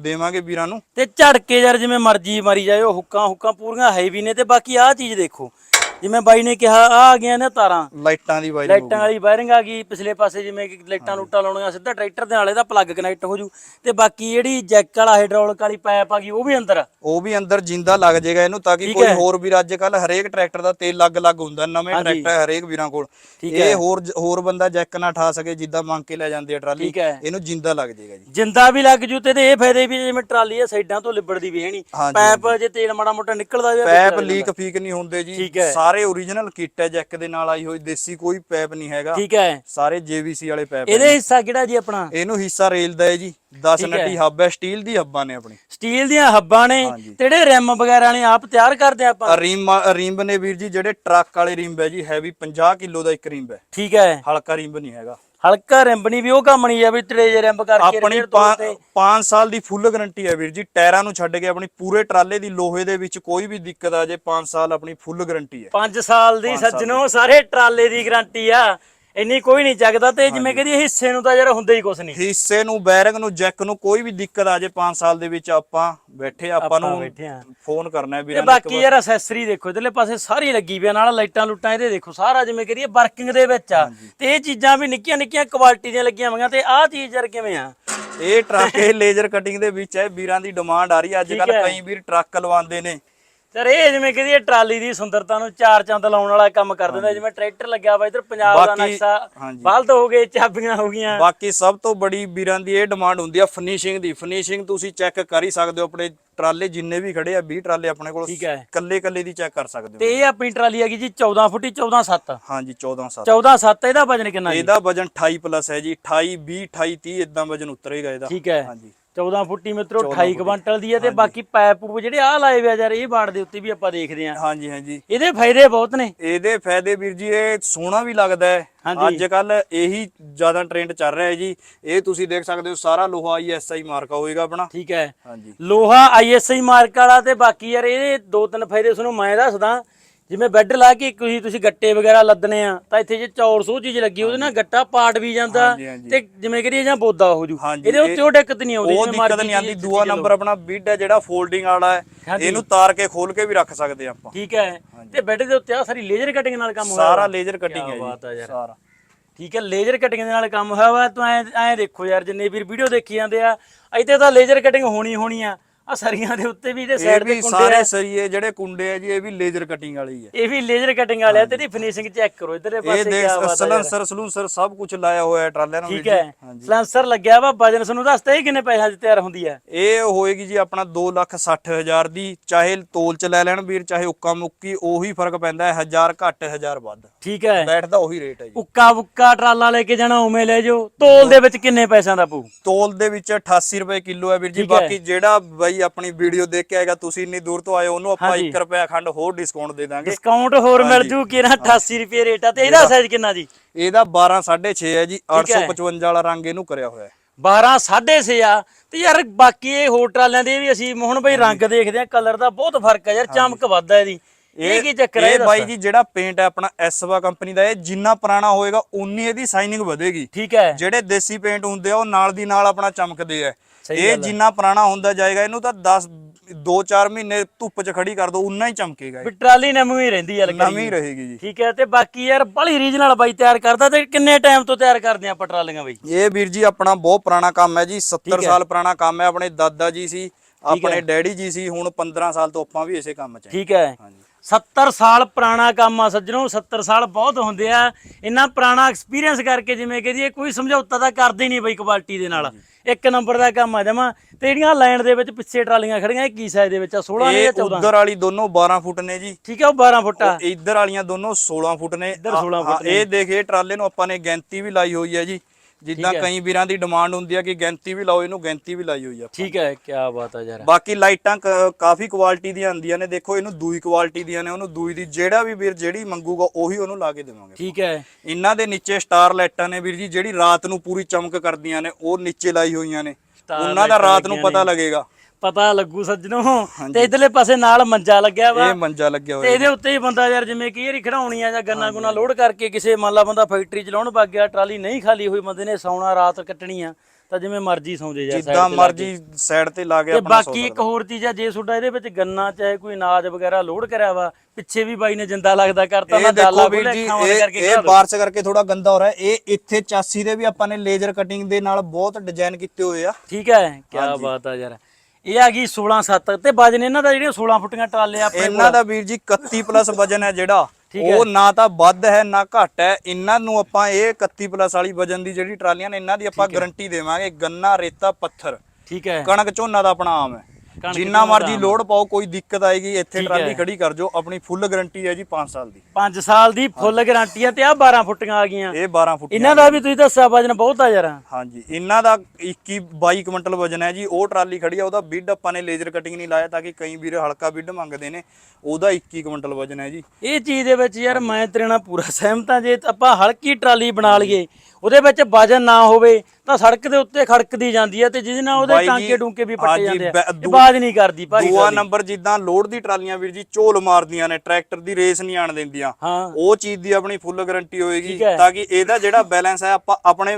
ਦੇਵਾਂਗੇ ਵੀਰਾਂ ਨੂੰ। ਤੇ ਝੜਕੇ ਯਾਰ ਜਿਵੇਂ ਮਰਜ਼ੀ ਮਾਰੀ ਜਾਏ ਉਹ ਹੁੱਕਾਂ ਹੁੱਕਾਂ ਪੂਰੀਆਂ ਹੈਵੀ ਨੇ ਤੇ ਬਾਕੀ ਆਹ ਚੀਜ਼ ਦੇਖੋ ਜਿਵੇਂ ਬਾਈ ਨੇ ਕਿਹਾ ਆ ਆ ਗਈਆਂ ਨੇ ਤਾਰਾਂ। ਲਾਈਟਾਂ ਦੀ ਵਾਇਰਿੰਗ ਲਾਈਟਾਂ ਵਾਲੀ ਵਾਇਰਿੰਗ ਆ ਗਈ ਪਿਛਲੇ ਪਾਸੇ ਜਿਵੇਂ ਕਿ ਲਾਈਟਾਂ ਲੂਟਾਂ ਲਾਉਣੀਆਂ ਸਿੱਧਾ ਟਰੈਕਟਰ ਦੇ ਨਾਲ ਇਹਦਾ ਪਲੱਗ ਕਨੈਕਟ ਹੋ ਜੂ। ਤੇ ਬਾਕੀ ਜਿਹੜੀ ਜੈਕ ਵਾਲਾ ਹਾਈਡ੍ਰੋਲਿਕ ਵਾਲੀ ਪਾਈਪ ਆ ਗਈ ਉਹ ਵੀ ਅੰਦਰ ਆ। ਉਹ ਵੀ ਅੰਦਰ ਜਿੰਦਾ ਲੱਗ ਜਾਏਗਾ ਇਹਨੂੰ ਤਾਂ ਕਿ ਠੀਕ ਕੋਈ ਹੈ। ਹੋਰ ਵੀਰ ਅੱਜ ਕੱਲ ਹਰੇਕ ਟਰੈਕਟਰ ਦਾ ਤੇਲ ਲੱਗ-ਲੱਗ ਹੁੰਦਾ ਨਵੇਂ ਹਾਂਜੀ। ਟਰੈਕਟਰ ਹਰੇਕ ਵੀਰਾਂ ਕੋਲ। ਠੀਕ ਇਹ ਹੋਰ ਹੋਰ ਬੰਦਾ ਜੈਕ ਨਾ ਠਾ ਸਕੇ ਜਿੱਦਾਂ ਮੰਗ ਕੇ ਲੈ ਜਾਂਦੇ ਆ ਟਰਾਲੀ ਠੀਕ ਹੈ। ਇਹਨੂੰ ਜਿੰਦਾ ਲੱਗ ਜਾਏਗਾ ਜੀ। ਜਿੰਦਾ ਵੀ ਲੱਗ ਜੂ ਤੇ ਇਹਦੇ ਇਹ ਫਾਇਦੇ ਵੀ ਜਿਵੇਂ ਟਰਾਲੀ ਆ ਸਾਈਡਾਂ ਤੋਂ ਲਿਬੜਦੀ ਵੀ ਹੈ ਨਹੀਂ ਹਾਂਜੀ, ਪਾਈਪ ਜੇ ਤੇਲ ਮਾੜਾ ਮੋਟਾ ਨਿਕਲਦਾ ਜਾਵੇ ਪੈਪ ਲੀਕ ਫੀਕ ਨਹੀਂ ਹੁੰਦੇ ਜੀ। ਠੀਕ ਹੈ। ਸਾਰੇ ਓਰੀਜਨਲ ਕਿੱਟ ਹੈ ਜੈਕ ਦੇ ਨਾਲ ਆਈ ਹੋਈ ਦੇਸੀ ਕੋਈ ਪੈਪ ਨਹੀਂ ਹੈਗਾ। ਠੀਕ ਹੈ। ਸਾਰੇ JVC ਵਾਲੇ ਪੈਪ ਇਹਦੇ ਹਿੱਸਾ ਕਿਹੜਾ ਜੀ ਆਪਣਾ? ਇਹਨੂੰ ਹਿੱਸਾ ਰੇਲ ਦਾ ਹੈ ਜੀ। 10 ਠੀਕ ਹੈ। ਨੱਟੀ ਹੱਬ ਹੈ ਸਟੀਲ ਦੀ ਹੱਬਾਂ ਨੇ ਆਪਣੀ। ਸਟੀਲ ਦੀਆਂ ਹੱਬਾਂ ਨੇ ਜਿਹੜੇ ਰਿਮ ਵਗੈਰਾ ਨੇ ਆਪ ਤਿਆਰ ਕਰਦੇ ਆਪਾਂ? ਰਿੰਬ ਰਿੰਬ ਨੇ ਵੀਰ ਜੀ ਜਿਹੜੇ ਟਰੱਕ ਵਾਲੇ ਰਿੰਬ ਹੈ ਜੀ ਹੈਵੀ 50 ਕਿਲੋ ਦਾ ਇੱਕ ਰਿੰਬ ਹੈ। ਠੀਕ ਹੈ। ਹਲਕਾ ਰਿੰਬ ਨਹੀਂ ਹੈਗਾ। ਹਲਕਾ ਰਿੰਬ ਨਹੀਂ ਵੀ ਉਹ ਕੰਮ ਨਹੀਂ ਆ ਵੀ ਟਰੇਜ ਰਿੰਬ ਕਰਕੇ ਆਪਣੀ repair ਤੌਰ ਤੇ 5 ਸਾਲ ਦੀ ਫੁੱਲ ਗਾਰੰਟੀ ਹੈ ਵੀਰ ਜੀ ਟਾਇਰਾਂ ਨੂੰ ਛੱਡ ਕੇ ਆਪਣੀ ਪੂਰੇ ਟਰਾਲੇ ਦੀ ਲੋਹੇ ਦੇ ਵਿੱਚ ਕੋਈ ਵੀ ਦਿੱਕਤ ਆ ਜੇ 5 ਸਾਲ ਆਪਣੀ ਫੁੱਲ ਗਾਰੰਟੀ ਹੈ 5 ਸਾਲ ਦੀ ਸੱਜਣੋ ਸਾਰੇ ਟਰਾਲੇ ਦੀ ਗਾਰੰਟੀ ਆ। ਇੰਨੀ ਕੋਈ ਨਹੀਂ ਚੱਕਦਾ ਤੇ ਜਿਵੇਂ ਕਹਿੰਦੀ ਹਿੱਸੇ ਨੂੰ ਤਾਂ ਯਾਰ ਹੁੰਦਾ ਹੀ ਕੁਛ ਨਹੀਂ। ਹਿੱਸੇ ਨੂੰ ਬੈਰਿੰਗ ਨੂੰ ਜੈਕ ਨੂੰ ਕੋਈ ਵੀ ਦਿੱਕਤ ਆ ਜੇ 5 ਸਾਲ ਦੇ ਵਿੱਚ ਆਪਾਂ ਬੈਠੇ ਆਪਾਂ ਨੂੰ ਬੈਠੇ ਆ। ਫੋਨ ਕਰਨਾ ਹੈ ਤੇ ਵੀਰਾਂ ਨੇ ਬਾਕੀ ਯਾਰ ਅਸੈਸਰੀ ਦੇਖੋ ਇਧਰਲੇ ਪਾਸੇ ਸਾਰੀ ਲੱਗੀ ਪਿਆ ਨਾਲ ਲਾਈਟਾਂ ਲੁੱਟਾਂ ਇਹਦੇ ਦੇਖੋ ਸਾਰਾ ਜਿਵੇਂ ਕਰੀਏ ਵਰਕਿੰਗ ਦੇ ਵਿੱਚ ਆ। ਤੇ ਇਹ ਚੀਜ਼ਾਂ ਵੀ ਨਿੱਕੀਆਂ ਨਿੱਕੀਆਂ ਕੁਆਲਿਟੀ ਦੀਆਂ ਲੱਗੀਆਂ ਹੋਈਆਂ ਤੇ ਆਹ ਚੀਜ਼ ਯਾਰ ਕਿਵੇਂ ਆ? ਇਹ ਟਰੱਕ ਇਹ ਲੇਜ਼ਰ ਕਟਿੰਗ ਦੇ ਵਿੱਚ ਹੈ ਵੀਰਾਂ ਦੀ ਡਿਮਾਂਡ ਆ ਰਹੀ ਹੈ। ਅੱਜ ਕੱਲ। ਕਈ ਵੀਰ ਟਰੱਕ ਲਵਾਉਂਦੇ ਨੇ। ਯਾਰ ਇਹ ਜਿਵੇਂ ਕਰੀਏ ਟਰਾਲੀ ਦੀ ਸੁੰਦਰਤਾ ਨੂੰ ਚਾਰ ਚੰਦ ਲਾਉਣ ਵਾਲਾ ਕੰਮ ਕਰ ਦਿੰਦਾ ਜਿਵੇਂ ਟਰੈਕਟਰ ਲੱਗਿਆ ਵਾ ਇਧਰ ਪੰਜਾਬ ਦਾ ਬਾਕੀ- ਨਕਸ਼ਾ ਹਾਂਜੀ। ਬਲਦ ਹੋ ਗਏ ਚਾਬੀਆਂ ਹੋ ਗਈਆਂ। ਬਾਕੀ ਸਭ ਤੋਂ ਬੜੀ ਵੀਰਾਂ ਦੀ ਇਹ ਡਿਮਾਂਡ ਹੁੰਦੀ ਆ ਫਿਨਿਸ਼ਿੰਗ ਦੀ। ਫਿਨਿਸ਼ਿੰਗ ਤੁਸੀਂ ਚੈੱਕ ਕਰ ਹੀ ਸਕਦੇ ਹੋ ਆਪਣੇ ਟਰਾਲੇ ਜਿੰਨੇ ਵੀ ਖੜੇ ਆ 20 ਟਰਾਲੇ ਆਪਣੇ ਕੋਲ ਠੀਕ ਹੈ। ਕੱਲੇ ਕੱਲੇ ਦੀ ਚੈੱਕ ਕਰ ਸਕਦੇ ਹੋ। ਤੇ ਇਹ ਆਪਣੀ ਟਰਾਲੀ ਹੈਗੀ ਜੀ 14 ਫੁੱਟੀ 14 7 ਹਾਂਜੀ 14 7 14 7 ਇਹਦਾ ਵਜਨ ਕਿੰਨਾ ਜੀ? ਇਹਦਾ ਵਜਨ 28 ਪਲੱਸ ਹੈ ਜੀ 28 20 28 30 ਇਦਾਂ ਵਜਨ ਉਤਰੇਗਾ ਇਹਦਾ। ਠੀਕ ਹੈ। ਹਾਂਜੀ। 14 ਫੁੱਟੀ ਮਿੱਤਰੋ 28 ਕੁਇੰਟਲ ਦੀ ਹੈ ਤੇ ਬਾਕੀ ਪੈਪ ਪੂਪ ਜਿਹੜੇ ਆ ਲਾਏ ਹੋਏ ਆ ਯਾਰ ਇਹ ਬਾੜ ਦੇ ਉੱਤੇ ਵੀ ਆਪਾਂ ਦੇਖਦੇ ਆ। ਹਾਂਜੀ ਹਾਂਜੀ। ਇਹਦੇ ਫਾਇਦੇ ਬਹੁਤ ਨੇ। ਇਹਦੇ ਫਾਇਦੇ ਵੀਰ ਜੀ ਇਹ ਸੋਹਣਾ ਵੀ ਲੱਗਦਾ ਹੈ। ਅੱਜ ਕੱਲ ਇਹੀ ਜ਼ਿਆਦਾ ਟ੍ਰੈਂਡ ਚੱਲ ਰਿਹਾ ਹੈ ਜੀ। ਇਹ ਤੁਸੀਂ ਦੇਖ ਸਕਦੇ ਹੋ ਸਾਰਾ ਲੋਹਾ ਆਈਐਸਆਈ ਮਾਰਕਾ ਹੋਏਗਾ ਆਪਣਾ। ਠੀਕ ਹੈ। ਹਾਂਜੀ। ਲੋਹਾ ਆਈਐਸਆਈ ਮਾਰਕ ਵਾਲਾ ਤੇ ਬਾਕੀ ਯਾਰ ਇਹਦੇ ਦੋ ਤਿੰਨ ਫਾਇਦੇ ਤੁਹਾਨੂੰ ਮੈਂ ਦੱਸਦਾ। ਜਿਵੇਂ ਬੈੱਡ ਲਾ ਕੇ ਤੁਸੀਂ ਤੁਸੀਂ ਗੱਟੇ ਵਗੈਰਾ ਲੱਦਨੇ ਆ ਤਾਂ ਇੱਥੇ ਜੇ ਚੌਰ ਸੋ ਚੀਜ਼ ਲੱਗੀ ਉਹਦੇ ਨਾਲ ਗੱਟਾ ਪਾਟ ਵੀ ਜਾਂਦਾ ਹਾਂਜੀ, ਹਾਂਜੀ। ਤੇ ਜਿਵੇਂ ਕਰੀਏ ਜਾਂ ਬੋਦਾ ਹੋ ਜੂ ਹਾਂਜੀ, ਇਹਦੇ ਉੱਤੇ ਉਹ ਦਿੱਕਤ ਨਹੀਂ ਆਉਂਦੀ ਉਹ ਜਿਵੇਂ ਦਿੱਕਤ ਮਰਜ਼ੀ ਨਹੀਂ ਆਉਂਦੀ ਚੀਜ਼ ਦੂਆ। ਨੰਬਰ ਆਪਣਾ ਬਿੱਡ ਹੈ ਜਿਹੜਾ ਫੋਲਡਿੰਗ ਵਾਲਾ ਹੈ ਹਾਂਜੀ। ਇਹਨੂੰ ਤਾਰ ਕੇ ਖੋਲ ਕੇ ਵੀ ਰੱਖ ਸਕਦੇ ਆਪਾਂ ਠੀਕ ਹੈ ਤੇ ਬੈੱਡ ਦੇ ਉੱਤੇ ਆ ਸਾਰੀ ਲੇਜ਼ਰ ਕਟਿੰਗ ਨਾਲ ਕੰਮ ਹੋਇਆ ਸਾਰਾ। ਲੇਜ਼ਰ ਕਟਿੰਗ ਕਿਆ ਹੈ ਬਾਤ ਆ ਜੀ ਯਾਰ। ਸਾਰਾ ਠੀਕ ਹੈ ਲੇਜ਼ਰ ਕਟਿੰਗ ਦੇ ਨਾਲ ਕੰਮ ਹੋਇਆ ਵਾ ਤੂੰ ਐ ਐ ਦੇਖੋ ਯਾਰ ਜਿੰਨੇ ਵੀਰ ਵੀਡੀਓ ਦੇਖੀ ਜਾਂਦੇ ਆ ਇੱਥੇ ਤਾਂ ਲੇਜ਼ਰ ਕਟਿੰਗ ਹੋਣੀ ਹੋਣੀ ਆ ਆ ਸਰੀਆਂ ਦੇ ਉੱਤੇ ਵੀ ਇਹਦੇ ਇਹ ਸਾਈਡ ਤੇ ਵੀ ਕੁੰਡੇ ਸਾਰੇ ਸਰੀਏ ਜਿਹੜੇ ਕੁੰਡੇ ਆ ਜੀ ਇਹ ਵੀ ਲੇਜ਼ਰ ਕਟਿੰਗ ਵਾਲੇ ਹੀ ਹੈ ਇਹ ਵੀ ਲੇਜ਼ਰ ਕਟਿੰਗ ਵਾਲੇ ਆ ਤੇ ਇਹਦੀ ਫਿਨਿਸ਼ਿੰਗ ਚੈੱਕ ਕਰੋ ਇਧਰਲੇ ਇਹ ਪਾਸੇ ਦੇਖ ਕਿਆ ਬਾਤ ਆ ਯਾਰ। ਸਲੈਂਸਰ ਸਲੂਸਰ ਸਭ ਕੁਝ ਲਾਇਆ ਹੋਇਆ ਹੈ ਟਰਾਲਿਆਂ ਨੂੰ ਠੀਕ ਵੀਰ ਜੀ। ਹੈ। ਸਲੈਂਸਰ ਲੱਗਿਆ ਵਾ ਵਜਨ ਤੁਹਾਨੂੰ ਦੱਸਤਾ ਇਹ ਕਿੰਨੇ ਪੈਸਿਆਂ 'ਚ ਤਿਆਰ ਹੁੰਦੀ ਹੈ? ਇਹ ਹੋਏਗੀ ਜੀ ਆਪਣਾ 260000 ਦੀ ਚਾਹੇ ਤੋਲ ਚ ਲੈ ਲੈਣ ਵੀਰ ਚਾਹੇ ਉੱਕਾ ਮੁੱਕੀ ਉਹੀ ਫ਼ਰਕ ਪੈਂਦਾ ਹੈ 1000 ਘੱਟ 1000 ਵੱਧ। ਠੀਕ ਹੈ। ਬੈਠਦਾ ਉਹੀ ਰੇਟ ਹੈ ਜੀ। ਉੱਕਾ ਬੁੱਕਾ ਟਰਾਲਾ ਲੈ ਕੇ ਜਾਣਾ ਉਵੇਂ ਲੈ ਜਾਓ। ਤੋਲ ਦੇ ਵਿੱਚ ਕਿੰਨੇ ਪੈਸਿਆਂ ਦਾ ਪਊ? ਤੋਲ ਦੇ ਵਿੱਚ 88 ਰੁਪਏ ਕਿਲੋ ਹੈ ਵੀਰ ਜੀ ਠੀਕ ਹੈ। ਬਾਕੀ ਜਿਹੜਾ ਬਾਈ ਆਪਣੀ ਵੀਡੀਓ ਦੇਖ ਕੇ ਆਏਗਾ ਤੁਸੀਂ ਇੰਨੀ ਦੂਰ ਤੋਂ ਆਏ ਹੋ, ਉਹਨੂੰ ਆਪਾਂ ਹਾਂਜੀ। 1 ਰੁਪਿਆ ਖੰਡ ਹੋਰ ਡਿਸਕਾਊਂਟ ਦੇ ਦਾਂਗੇ। ਡਿਸਕਾਊਂਟ ਹੋਰ ਮਿਲ ਜੂ ਕਿ ਨਾ 88 ਰੁਪਏ ਰੇਟ ਆ ਤੇ ਇਹਦਾ ਸਾਈਜ਼ ਕਿੰਨਾ ਜੀ? ਇਹਦਾ 12 6.5 ਹੈ ਜੀ ਠੀਕ ਹੈ। 855 ਵਾਲਾ ਰੰਗ ਇਹਨੂੰ ਕਰਿਆ ਹੋਇਆ ਹੈ। 12 6.5 ਆ ਤੇ ਯਾਰ ਬਾਕੀ ਇਹ ਹੋਰ ਟਰਾਲਿਆਂ ਦੇ ਵੀ ਅਸੀਂ ਮੋਹਨ ਭਾਈ ਰੰਗ ਦੇਖਦੇ ਆ ਕਲਰ ਦਾ ਬਹੁਤ ਫ਼ਰਕ ਆ ਯਾਰ ਚਮਕ ਵੱਧ ਆ ਇਹਦੀ। ਇਹ ਕੀ ਚੱਕਰ ਹੈ ਇਹ ਬਾਈ ਜੀ ਜਿਹੜਾ ਪੇਂਟ ਹੈ ਆਪਣਾ ਐਸਵਾ ਕੰਪਨੀ ਦਾ ਇਹ ਜਿੰਨਾ ਪੁਰਾਣਾ ਹੋਏਗਾ ਉਨੀ ਇਹਦੀ ਸਾਈਨਿੰਗ ਵਧੇਗੀ। ਠੀਕ ਹੈ। ਜਿਹੜੇ ਦੇਸੀ ਪੇਂਟ ਹੁੰਦੇ ਆ ਉਹ ਨਾਲ ਦੀ ਨਾਲ ਆਪਣਾ ਚਮਕਦੇ ਆ। ਇਹ। ਜਿੰਨਾ ਪੁਰਾਣਾ ਹੁੰਦਾ ਜਾਏਗਾ ਇਹਨੂੰ ਤਾਂ 10 2-4 ਮਹੀਨੇ ਧੁੱਪ 'ਚ ਖੜੀ ਕਰ ਦੋ ਉਨਾ ਹੀ ਚਮਕੇਗਾ ਵੀ ਟਰਾਲੀ ਨਵੀਂ ਹੀ ਰਹਿੰਦੀ ਲੱਗੀ ਨਵੀਂ ਰਹੇਗੀ ਜੀ। ਠੀਕ ਹੈ ਤੇ ਬਾਕੀ ਯਾਰ ਬੜੀ ਰੀਜਨਲ ਬਾਈ ਤਿਆਰ ਕਰਦਾ ਤੇ ਕਿੰਨੇ ਟਾਈਮ ਤੋਂ ਤਿਆਰ ਕਰਦੇ ਆ ਆਪਾਂ ਟਰਾਲੀਆਂ ਬਾਈ? ਇਹ ਵੀਰ ਜੀ ਆਪਣਾ ਬਹੁਤ ਪੁਰਾਣਾ ਕੰਮ ਹੈ ਜੀ 70 ਸਾਲ ਪੁਰਾਣਾ ਕੰਮ ਹੈ ਆਪਣੇ ਦਾਦਾ ਜੀ ਸੀ ਆਪਣੇ ਡੈਡੀ ਜੀ ਸੀ ਹੁਣ 15 ਸਾਲ ਤੋਂ ਆਪਾਂ ਵੀ ਇਸੇ ਕੰਮ 'ਚ ਹਾਂ। ਠੀਕ ਹੈ। ਹਾਂਜੀ। 70 ਸਾਲ ਪੁਰਾਣਾ ਕੰਮ ਆ ਸੱਜਣੋ 70 ਸਾਲ ਬਹੁਤ ਹੁੰਦੇ ਆ। ਇੰਨਾ ਪੁਰਾਣਾ ਐਕਸਪੀਰੀਅੰਸ ਕਰਕੇ ਜਿਵੇਂ ਕਹਦੀਏ ਕੋਈ ਸਮਝੌਤਾ ਤਾਂ ਕਰਦੇ ਨਹੀਂ ਬਈ ਕੁਆਲਿਟੀ ਦੇ ਨਾਲ। ਇੱਕ ਨੰਬਰ ਦਾ ਕੰਮ ਆ ਜਮਾ। ਤੇ ਜਿਹੜੀਆਂ ਲਾਈਨ ਦੇ ਵਿੱਚ ਪਿੱਛੇ ਟਰਾਲੀਆਂ ਖੜੀਆਂ ਇਹ ਕੀ ਸਾਈਜ਼ ਦੇ ਵਿੱਚ ਆ? 16 ਨੇ ਜਾਂ ਇਹ 14 ਉਧਰ ਵਾਲੀ ਦੋਨੋਂ 12 ਫੁੱਟ ਨੇ ਜੀ। ਠੀਕ ਹੈ ਉਹ 12 ਫੁੱਟ ਆ। ਇੱਧਰ ਵਾਲੀਆਂ ਦੋਨੋਂ 16 ਫੁੱਟ ਨੇ। ਇੱਧਰ 16 ਹਾਂ, ਇਹ ਦੇਖੇ ਟਰਾਲੇ ਨੂੰ ਆਪਾਂ ਨੇ ਗੈਂਤੀ ਵੀ ਲਾਈ ਹੋਈ ਹੈ ਜੀ। ਜਿੱਦਾਂ। ਕਈ ਵੀਰਾਂ ਦੀ ਡਿਮਾਂਡ ਹੁੰਦੀ ਹੈ ਕਿ ਗੈਂਤੀ ਵੀ ਲਾਓ ਇਹਨੂੰ ਗੈਂਤੀ ਵੀ ਲਾਈ ਹੋਈ ਆ ਠੀਕ ਹੈ ਕੀ ਬਾਤ ਆ ਯਾਰ। ਬਾਕੀ ਲਾਈਟਾਂ ਕਾਫੀ ਕੁਆਲਿਟੀ ਦੀਆਂ ਆਉਂਦੀਆਂ ਨੇ ਦੇਖੋ ਇਹਨੂੰ ਦੂਈ ਕੁਆਲਿਟੀ ਦੀਆਂ ਨੇ ਉਹਨੂੰ ਦੂਈ ਦੀ ਜਿਹੜਾ ਵੀ ਵੀਰ ਜਿਹੜੀ ਮੰਗੂਗਾ ਉਹੀ ਉਹਨੂੰ ਲਾ ਕੇ ਦੇਵਾਂਗੇ ਠੀਕ ਹੈ। ਇਹਨਾਂ ਦੇ ਨੀਚੇ ਸਟਾਰ ਲਾਈਟਾਂ ਨੇ ਵੀਰ ਜੀ ਜਿਹੜੀ ਰਾਤ ਨੂੰ ਪੂਰੀ ਚਮਕ ਕਰਦੀਆਂ ਨੇ ਉਹ ਨੀਚੇ ਲਾਈ ਹੋਈਆਂ ਨੇ। ਉਹਨਾਂ ਦਾ ਰਾਤ ਨੂੰ ਪਤਾ ਲੱਗੇਗਾ। ਪਤਾ ਲੱਗੂ ਸੱਜਣੋ। ਤੇ ਇਧਰਲੇ ਪਾਸੇ ਨਾਲ ਮੰਜਾ ਲੱਗਿਆ ਵਾ। ਇਹ ਮੰਜਾ ਲੱਗਿਆ ਤੇ ਹੋਇਆ ਇਹਦੇ ਉੱਤੇ ਹੀ ਬੰਦਾ ਯਾਰ ਜਿਵੇਂ ਕਿ ਇਹ ਖੜਾਉਣੀ ਆ ਜਾਂ ਗੰਨਾ ਗੁੰਨਾ ਲੋਡ ਕਰਕੇ ਕਿਸੇ ਮੰਨ ਲਾ ਬੰਦਾ ਫੈਕਟਰੀ ਚਲਾਉਣ ਵਗ ਗਿਆ ਟਰਾਲੀ ਨਹੀਂ ਖਾਲੀ ਹੋਈ ਬੰਦੇ ਨੇ ਸੌਣਾ ਰਾਤ ਕੱਟਣੀ ਆ ਤਾਂ ਜਿਵੇਂ ਮਰਜ਼ੀ ਸੌਂ ਜੇ ਯਾਰ ਜਿੱਦਾਂ ਮਰਜ਼ੀ ਸਾਈਡ ਤੇ ਲਾ ਤੇ ਆਪਣਾ ਬਾਕੀ ਇੱਕ ਹੋਰ ਚੀਜ਼ ਆ ਜੇ ਤੁਹਾਡਾ ਇਹਦੇ ਵਿੱਚ ਗੰਨਾ ਚਾਹੇ ਕੋਈ ਅਨਾਜ ਵਗੈਰਾ ਲੋਡ ਕਰਿਆ ਵਾ ਪਿੱਛੇ ਵੀ ਬਾਈ ਨੇ ਜਿੰਦਾ ਲੱਗਦਾ ਕਰਤਾ ਨਾ ਡਾਲਾ ਬੰਦ ਇਹ ਕਰਕੇ ਇਹ। ਬਾਰਸ ਕਰਕੇ ਥੋੜਾ ਗੰਦਾ ਹੋ ਰਿਹਾ। ਇਹ ਇੱਥੇ ਚਾਸੀ ਦੇ ਵੀ ਆਪਾਂ ਨੇ ਲੇਜ਼ਰ ਕਟਿੰਗ ਦੇ ਨਾਲ ਬਹੁਤ ਡਿਜ਼ਾਈਨ ਕੀਤੇ ਹੋਏ ਆ। ਠੀਕ ਹੈ ਕੀ ਬਾਤ ਆ ਯਾਰ। ਇਹ ਆ ਗਈ 16 7 ਤੇ ਵਜਨ ਇਹਨਾਂ ਦਾ ਜਿਹੜੀਆਂ 16 ਫੁੱਟੀਆਂ ਟਰਾਲੇ ਆਪਣੇ ਇਹਨਾਂ ਦਾ ਵੀਰ ਜੀ 31 ਪਲੱਸ ਵਜਨ ਹੈ ਜਿਹੜਾ। ਉਹ ਨਾ ਤਾਂ ਵੱਧ ਹੈ ਨਾ ਘੱਟ ਹੈ। ਇਹਨਾਂ ਨੂੰ ਆਪਾਂ ਇਹ 31 ਪਲੱਸ ਵਾਲੀ ਵਜਨ ਦੀ ਜਿਹੜੀ ਟਰਾਲੀਆਂ ਨੇ ਇਹਨਾਂ ਦੀ ਆਪਾਂ ਗਾਰੰਟੀ ਦੇਵਾਂਗੇ। ਗੰਨਾ ਰੇਤਾ ਪੱਥਰ। ਠੀਕ ਹੈ। ਕਣਕ ਝੋਨਾ ਦਾ ਆਪਣਾ ਆਮ ਹੈ। ਜਿੰਨਾ ਮਰਜ਼ੀ ਲੋਡ ਪਾਓ ਕੋਈ ਦਿੱਕਤ ਆਏਗੀ ਇੱਥੇ ਟਰਾਲੀ ਹੈ। ਖੜੀ ਕਰ ਜੋ ਆਪਣੀ ਫੁੱਲ ਗਾਰੰਟੀ ਹੈ ਜੀ 5 ਸਾਲ ਦੀ। 5 ਸਾਲ ਦੀ ਫੁੱਲ ਗਾਰੰਟੀ ਆ ਤੇ ਆ 12 ਫੁੱਟੀਆਂ ਆ ਗਈਆਂ। ਇਹ 12 ਫੁੱਟ ਇਹਨਾਂ ਦਾ ਵੀ ਤੁਸੀਂ ਦੱਸਿਆ ਵਜਨ ਬਹੁਤ ਆ ਯਾਰ। ਹਾਂਜੀ ਇਹਨਾਂ ਦਾ 21 22 ਕੁਇੰਟਲ ਵਜਨ ਹੈ ਜੀ ਉਹ ਟਰਾਲੀ ਖੜੀ ਆ ਉਹਦਾ ਬਿੱਡ ਆਪਾਂ ਨੇ ਲੇਜ਼ਰ ਕਟਿੰਗ ਨਹੀਂ ਲਾਇਆ ਤਾਂ ਕਿ ਕਈ ਵੀਰ ਹਲਕਾ ਬਿੱਡ ਮੰਗਦੇ ਨੇ ਉਹਦਾ 21 ਕੁਇੰਟਲ ਵਜਨ ਹੈ ਜੀ। ਇਹ ਚੀਜ਼ ਦੇ ਵਿੱਚ ਯਾਰ ਮੈਂ ਤੇਰੇ ਨਾਲ ਪੂਰਾ ਸਹਿਮਤ ਹਾਂ ਜੇ ਆਪਾਂ ਹਲਕੀ ਟਰਾਲੀ ਬਣਾ ਲਈਏ ਉਹਦੇ ਵਿੱਚ ਵਜਨ ਨਾ ਹੋਵੇ ਤਾਂ ਸੜਕ ਦੇ ਉੱਤੇ ਖੜਕਦੀ ਜਾਂਦੀ ਹੈ ਤੇ ਜਿਹਦੇ ਨਾਲ ਉਹਦੇ ਟਾਂਕੇ ਡੂੰਕੇ ਵੀ ਪੱਟੇ ਜਾਂਦੇ ਆ ਬਾਜ਼ ਨਹੀਂ ਕਰਦੀ ਭਾਰੀ ਦੂਆ। ਨੰਬਰ ਜਿੱਦਾਂ ਲੋਡ ਦੀ ਟਰਾਲੀਆਂ ਵੀਰ ਜੀ ਝੋਲ ਮਾਰਦੀਆਂ ਨੇ ਟਰੈਕਟਰ ਦੀ ਰੇਸ ਨਹੀਂ ਆਣ ਦਿੰਦੀਆਂ ਉਹ ਚੀਜ਼ ਦੀ ਆਪਣੀ ਫੁੱਲ ਗਾਰੰਟੀ ਹੋਏਗੀ। ਤਾਂ ਕਿ ਇਹਦਾ ਜਿਹੜਾ ਬੈਲੈਂਸ ਹੈ ਆਪਾਂ ਆਪਣੇ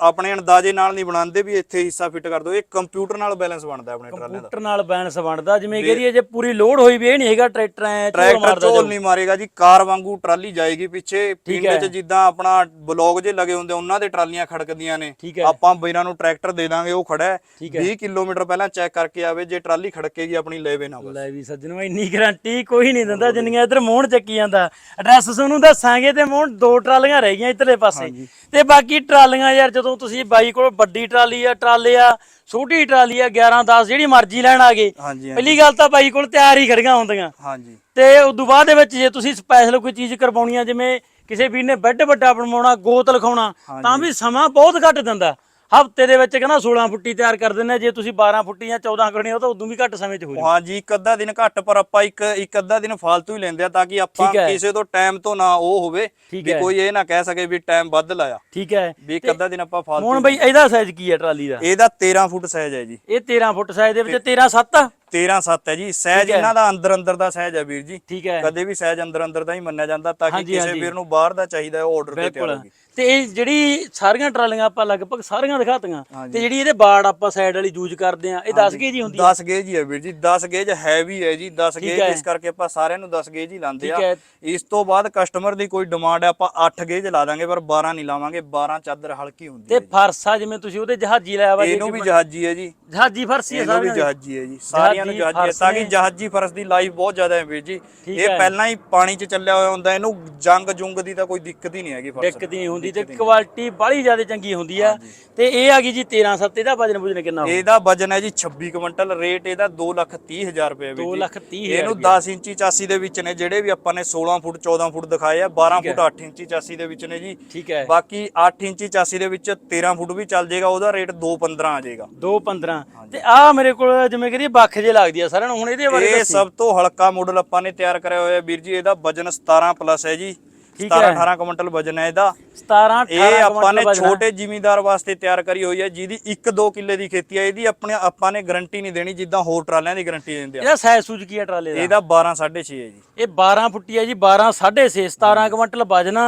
ਆਪਣੇ ਅੰਦਾਜ਼ੇ ਨਾਲ ਨਹੀਂ ਬਣਾਉਂਦੇ ਵੀ ਇੱਥੇ ਹਿੱਸਾ ਫਿੱਟ ਕਰ ਦੋ ਇਹ ਕੰਪਿਊਟਰ ਨਾਲ ਬੈਲੈਂਸ ਬਣਦਾ ਆਪਣੇ ਟਰਾਲਿਆਂ ਦਾ। ਕੰਪਿਊਟਰ ਨਾਲ ਬੈਲੈਂਸ ਬਣਦਾ। ਜਿਵੇਂ ਕਹਦੀਏ ਜੇ ਪੂਰੀ ਲੋਡ ਹੋਈ ਵੀ ਇਹ ਨਹੀਂ ਹੈਗਾ ਟਰੈਕਟਰ ਐ ਟਰੈਕਟਰ ਝੋਲ। ਨਹੀਂ ਮਾਰੇਗਾ ਜੀ ਕਾਰ ਵਾਂਗੂ ਟਰਾਲੀ ਜਾਏਗੀ ਪਿੱਛੇ। ਪਿੰਡ। 'ਚ ਜਿੱਦਾਂ ਆਪਣਾ ਬਲੌਗ ਜੇ ਲੱਗੇ ਹੁੰਦੇ ਉਹਨਾਂ ਦੇ ਟਰਾਲੀਆਂ ਖੜਕਦੀਆਂ ਨੇ। ਆਪਾਂ ਵੀਰਾਂ ਨੂੰ ਟਰੈਕਟਰ ਦੇ ਦਾਂਗੇ ਉਹ ਖੜਾ ਹੈ। ਠੀਕ ਹੈ। 20 ਕਿਲੋਮੀਟਰ ਪਹਿਲਾਂ ਚੈੱਕ ਕਰਕੇ ਆਵੇ ਜੇ ਟਰਾਲੀ ਖੜਕੇਗੀ ਆਪਣੀ ਲੈਵੇ ਨਾ ਬਸ। ਲੈ ਵੀ ਸੱਜਣੋ ਇੰਨੀ ਗਾਰੰਟੀ ਕੋਈ ਨਹੀਂ ਦਿੰਦਾ ਜਿੰਨੀਆਂ ਇਧਰ ਮੋਹਣ ਚੱਕੀ ਜਾਂਦਾ। ਐਡਰੈਸ ਤੁਹਾਨੂੰ ਦੱਸਾਂਗੇ ਤੇ ਮੋਹਣ ਦੋ ਟਰਾਲੀਆਂ ਰਹਿ ਗਈਆਂ ਇਧਰਲੇ ਪਾਸੇ। ਤੇ ਬਾਕੀ ਟਰਾਲੀਆਂ ਯਾਰ ਜਦੋਂ ਤੁਸੀਂ ਬਾਈ ਕੋਲ ਵੱਡੀ ਟਰਾਲੀ ਆ ਟਰਾਲੇ ਆ ਛੋਟੀ ਟਰਾਲੀ ਆ 11 10 ਜਿਹੜੀ ਮਰਜ਼ੀ ਲੈਣ ਆ ਗਏ। ਹਾਂਜੀ ਪਹਿਲੀ ਗੱਲ ਤਾਂ ਬਾਈ ਕੋਲ ਤਿਆਰ ਹੀ ਖੜੀਆਂ ਹੁੰਦੀਆਂ। ਹਾਂਜੀ। ਤੇ ਉਸ ਤੋਂ ਬਾਅਦ ਦੇ ਵਿੱਚ ਜੇ ਤੁਸੀਂ ਸਪੈਸ਼ਲ ਕੋਈ ਚੀਜ਼ ਕਰਵਾਉਣੀ ਆ ਜਿਵੇਂ ਕਿਸੇ ਵੀਰ ਨੇ ਬੈੱਡ ਵੱਡਾ ਬਣਵਾਉਣਾ ਗੋਤ ਲਿਖਾਉਣਾ ਤਾਂ ਵੀ ਸਮਾਂ ਬਹੁਤ ਘੱਟ ਦਿੰਦਾ। ਹਫ਼ਤੇ ਦੇ ਵਿੱਚ ਕਹਿੰਦਾ 16 ਫੁੱਟੀ ਤਿਆਰ ਕਰ ਦਿੰਦੇ। ਜੇ ਤੁਸੀਂ 12 ਫੁੱਟੀ ਜਾਂ 14 ਕਰਨੀ ਉਹ ਤਾਂ ਉਦੋਂ ਵੀ ਘੱਟ ਸਮੇਂ 'ਚ ਹੋ ਜਾਊ। ਹਾਂਜੀ ਇੱਕ ਅੱਧਾ ਦਿਨ ਘੱਟ ਪਰ ਆਪਾਂ ਇੱਕ ਇੱਕ ਅੱਧਾ ਦਿਨ ਫਾਲਤੂ ਹੀ ਲੈਂਦੇ ਆ ਤਾਂ ਕਿ ਆਪਾਂ। ਕਿਸੇ ਤੋਂ ਟਾਈਮ ਤੋਂ ਨਾ ਉਹ ਹੋਵੇ ਵੀ। ਕੋਈ ਇਹ ਨਾ ਕਹਿ ਸਕੇ ਵੀ ਟਾਈਮ ਵੱਧ ਲਾਇਆ। ਠੀਕ ਹੈ। ਵੀ ਇੱਕ ਅੱਧਾ ਦਿਨ ਆਪਾਂ ਫਾਲਤੂ ਹੁਣ ਬਈ ਇਹਦਾ ਸਾਈਜ਼ ਕੀ ਹੈ ਟਰਾਲੀ ਦਾ? ਇਹਦਾ 13 ਫੁੱਟ ਸਾਈਜ਼ ਹੈ ਜੀ। ਇਹ 13 ਫੁੱਟ ਸਾਈਜ਼ ਦੇ ਵਿੱਚ 13 7 13 7 ਹੈ ਜੀ। ਹੈ। ਇਹਨਾਂ ਦਾ ਅੰਦਰ ਅੰਦਰ ਦਾ ਸਾਈਜ਼ ਹੈ ਵੀਰ ਜੀ। ਠੀਕ ਹੈ। ਕਦੇ ਵੀ ਸਾਈਜ਼ ਅੰਦਰ ਅੰਦਰ ਦਾ ਹੀ ਮੰਨਿਆ ਜਾਂਦਾ ਤਾਂ ਕਿ ਕਿਸੇ। ਵੀਰ ਨੂੰ ਬਾਹਰ ਦਾ ਚਾਹੀਦਾ ਹੈ ਆਰਡਰ ਤੇ ਤਿਆਰ ਹੋਗੀ ਤੇ ਇਹ ਜਿਹੜੀ ਸਾਰੀਆਂ ਟਰਾਲੀਆਂ ਆਪਾਂ ਲਗਭਗ ਸਾਰੀਆਂ ਦਿਖਾਤੀਆਂ ਹਾਂਜੀ। ਤੇ ਜਿਹੜੀ ਇਹਦੇ ਬਾੜ ਆਪਾਂ ਸਾਈਡ ਵਾਲੀ ਯੂਜ਼ ਕਰਦੇ ਆ ਇਹ 10 ਕੇਜੀ ਹੁੰਦੀ ਹੈ 10 ਗੇਜ ਹੀ ਹੈ ਵੀਰ ਜੀ 10 ਗੇਜ ਹੈਵੀ ਹੈ ਜੀ 10 ਠੀਕ ਗੇਜ ਹੈ। ਇਸ ਕਰਕੇ ਆਪਾਂ ਸਾਰਿਆਂ ਨੂੰ 10 ਗੇਜ ਹੀ ਲਾਉਂਦੇ ਠੀਕ ਆ ਹੈ। ਇਸ ਤੋਂ ਬਾਅਦ ਕਸਟਮਰ ਦੀ ਕੋਈ ਡਿਮਾਂਡ ਹੈ ਆਪਾਂ 8 ਗੇਜ ਲਾ ਦਾਂਗੇ ਪਰ 12 ਨਹੀਂ ਲਾਵਾਂਗੇ 12 ਚਾਦਰ ਹਲਕੀ ਹੁੰਦੀ ਤੇ ਹੈ ਫਰਸਾ ਜਿਵੇਂ ਤੁਸੀਂ ਉਹਦੇ ਜਹਾਜੀ ਲਾਇਆ ਵਾ ਜੀ। ਇਹਨੂੰ ਵੀ ਜਹਾਜੀ ਹੈ ਜੀ ਜਹਾਜੀ ਫਰਸੀ ਹੈ ਇਹਨੂੰ ਵੀ। ਜਹਾਜੀ ਹੈ ਜੀ ਸਾਰਿਆਂ ਨੂੰ ਜਹਾਜੀ ਹੈ ਤਾਂ ਕਿ। ਜਹਾਜੀ ਫਰਸ਼ ਦੀ ਲਾਈਫ ਬਹੁਤ ਜ਼ਿਆਦਾ ਹੈ ਵੀਰ ਜੀ। ਇਹ। ਪਹਿਲਾਂ ਹੀ ਪਾਣੀ 'ਚ ਚੱਲਿਆ ਹੋਇਆ ਹੁੰਦਾ ਇਹਨੂੰ ਜੰਗ ਜੁੰਗ ਦੀ ਤਾਂ ਕੋਈ ਦਿੱਕਤ ਹੀ ਨਹੀਂ ਹੈਗੀ ਫਰਸ਼ ਦਿੱਕਤ ਨਹੀਂ ਹੁੰਦੀ ਤੇ ਕੁਆਲਿਟੀ ਬਾਹਲੀ ਜ਼ਿਆਦਾ ਚੰਗੀ ਹੁੰਦੀ ਆ ਤੇ ਇਹ ਆ ਗਈ ਜੀ 13 7 ਇਹਦਾ ਵਜਨ ਵੁਜਨ ਕਿੰਨਾ ਹੋਊ? ਇਹਦਾ ਵਜਨ ਹੈ ਜੀ 26 ਕੁਇੰਟਲ ਰੇਟ ਇਹਦਾ 2 ਲੱਖ 30 ਹਜ਼ਾਰ ਰੁਪਏ ਵੀਰ ਦੋ ਜੀ। ਲੱਖ ਤੀਹ ਹਜ਼ਾਰ ਇਹਨੂੰ 10 ਇੰਚੀ ਚਾਸੀ ਦੇ ਵਿੱਚ ਨੇ ਜਿਹੜੇ ਵੀ ਆਪਾਂ ਨੇ 16 ਫੁੱਟ 14 ਫੁੱਟ ਦਿਖਾਏ ਆ 12 ਫੁੱਟ 8 ਇੰਚੀ ਚਾਸੀ ਦੇ ਵਿੱਚ ਨੇ ਜੀ। ਠੀਕ ਹੈ। ਬਾਕੀ 8 ਇੰਚੀ ਚਾਸੀ ਦੇ ਵਿੱਚ 13 ਫੁੱਟ ਵੀ ਚੱਲ ਜਾਏਗਾ ਉਹਦਾ ਰੇਟ 2.15 ਆ ਜਾਏਗਾ। 2 15 ਤੇ ਆ ਮੇਰੇ ਕੋਲ ਜਿਵੇਂ ਕਹਦੀ ਬੱਖ ਜੇ ਲੱਗਦੀ ਆ ਸਾਰਿਆਂ ਨੂੰ ਹੁਣ ਇਹਦੇ ਬਾਰੇ ਇਹ ਦੱਸੀ। ਸਭ ਤੋਂ ਹਲਕਾ ਮਾਡਲ ਆਪਾਂ ਨੇ ਤਿਆਰ ਕਰਿਆ ਹੋਇਆ ਵੀਰ ਜੀ ਇਹਦਾ ਵਜਨ 17 ਪਲੱਸ ਹੈ ਜੀ। ਠੀਕ 17 ਹੈ। 18 ਕੁਇੰਟਲ ਵਜਨ ਹੈ ਇਹਦਾ। 17 18 ਇਹ ਆਪਾਂ ਨੇ। ਛੋਟੇ ਜ਼ਿਮੀਂਦਾਰ ਵਾਸਤੇ ਤਿਆਰ ਕਰੀ ਹੋਈ ਹੈ ਜਿਹਦੀ 1-2 ਕਿੱਲੇ ਦੀ ਖੇਤੀ ਹੈ ਇਹਦੀ ਆਪਣੇ ਆਪਾਂ ਨੇ ਗਾਰੰਟੀ ਨਹੀਂ ਦੇਣੀ ਜਿੱਦਾਂ ਹੋਰ ਟਰਾਲਿਆਂ ਦੀ ਗਾਰੰਟੀ ਦਿੰਦੇ ਆ। ਇਹਦਾ ਸਾਈਜ਼ ਸੂਜ ਕੀ ਹੈ ਟਰਾਲੇ ਦਾ? ਇਹਦਾ 12 6.5 ਹੈ ਜੀ। ਇਹ 12 ਫੁੱਟੀ ਹੈ ਜੀ 12 6.5 17 ਕੁਇੰਟਲ ਵਜਨ।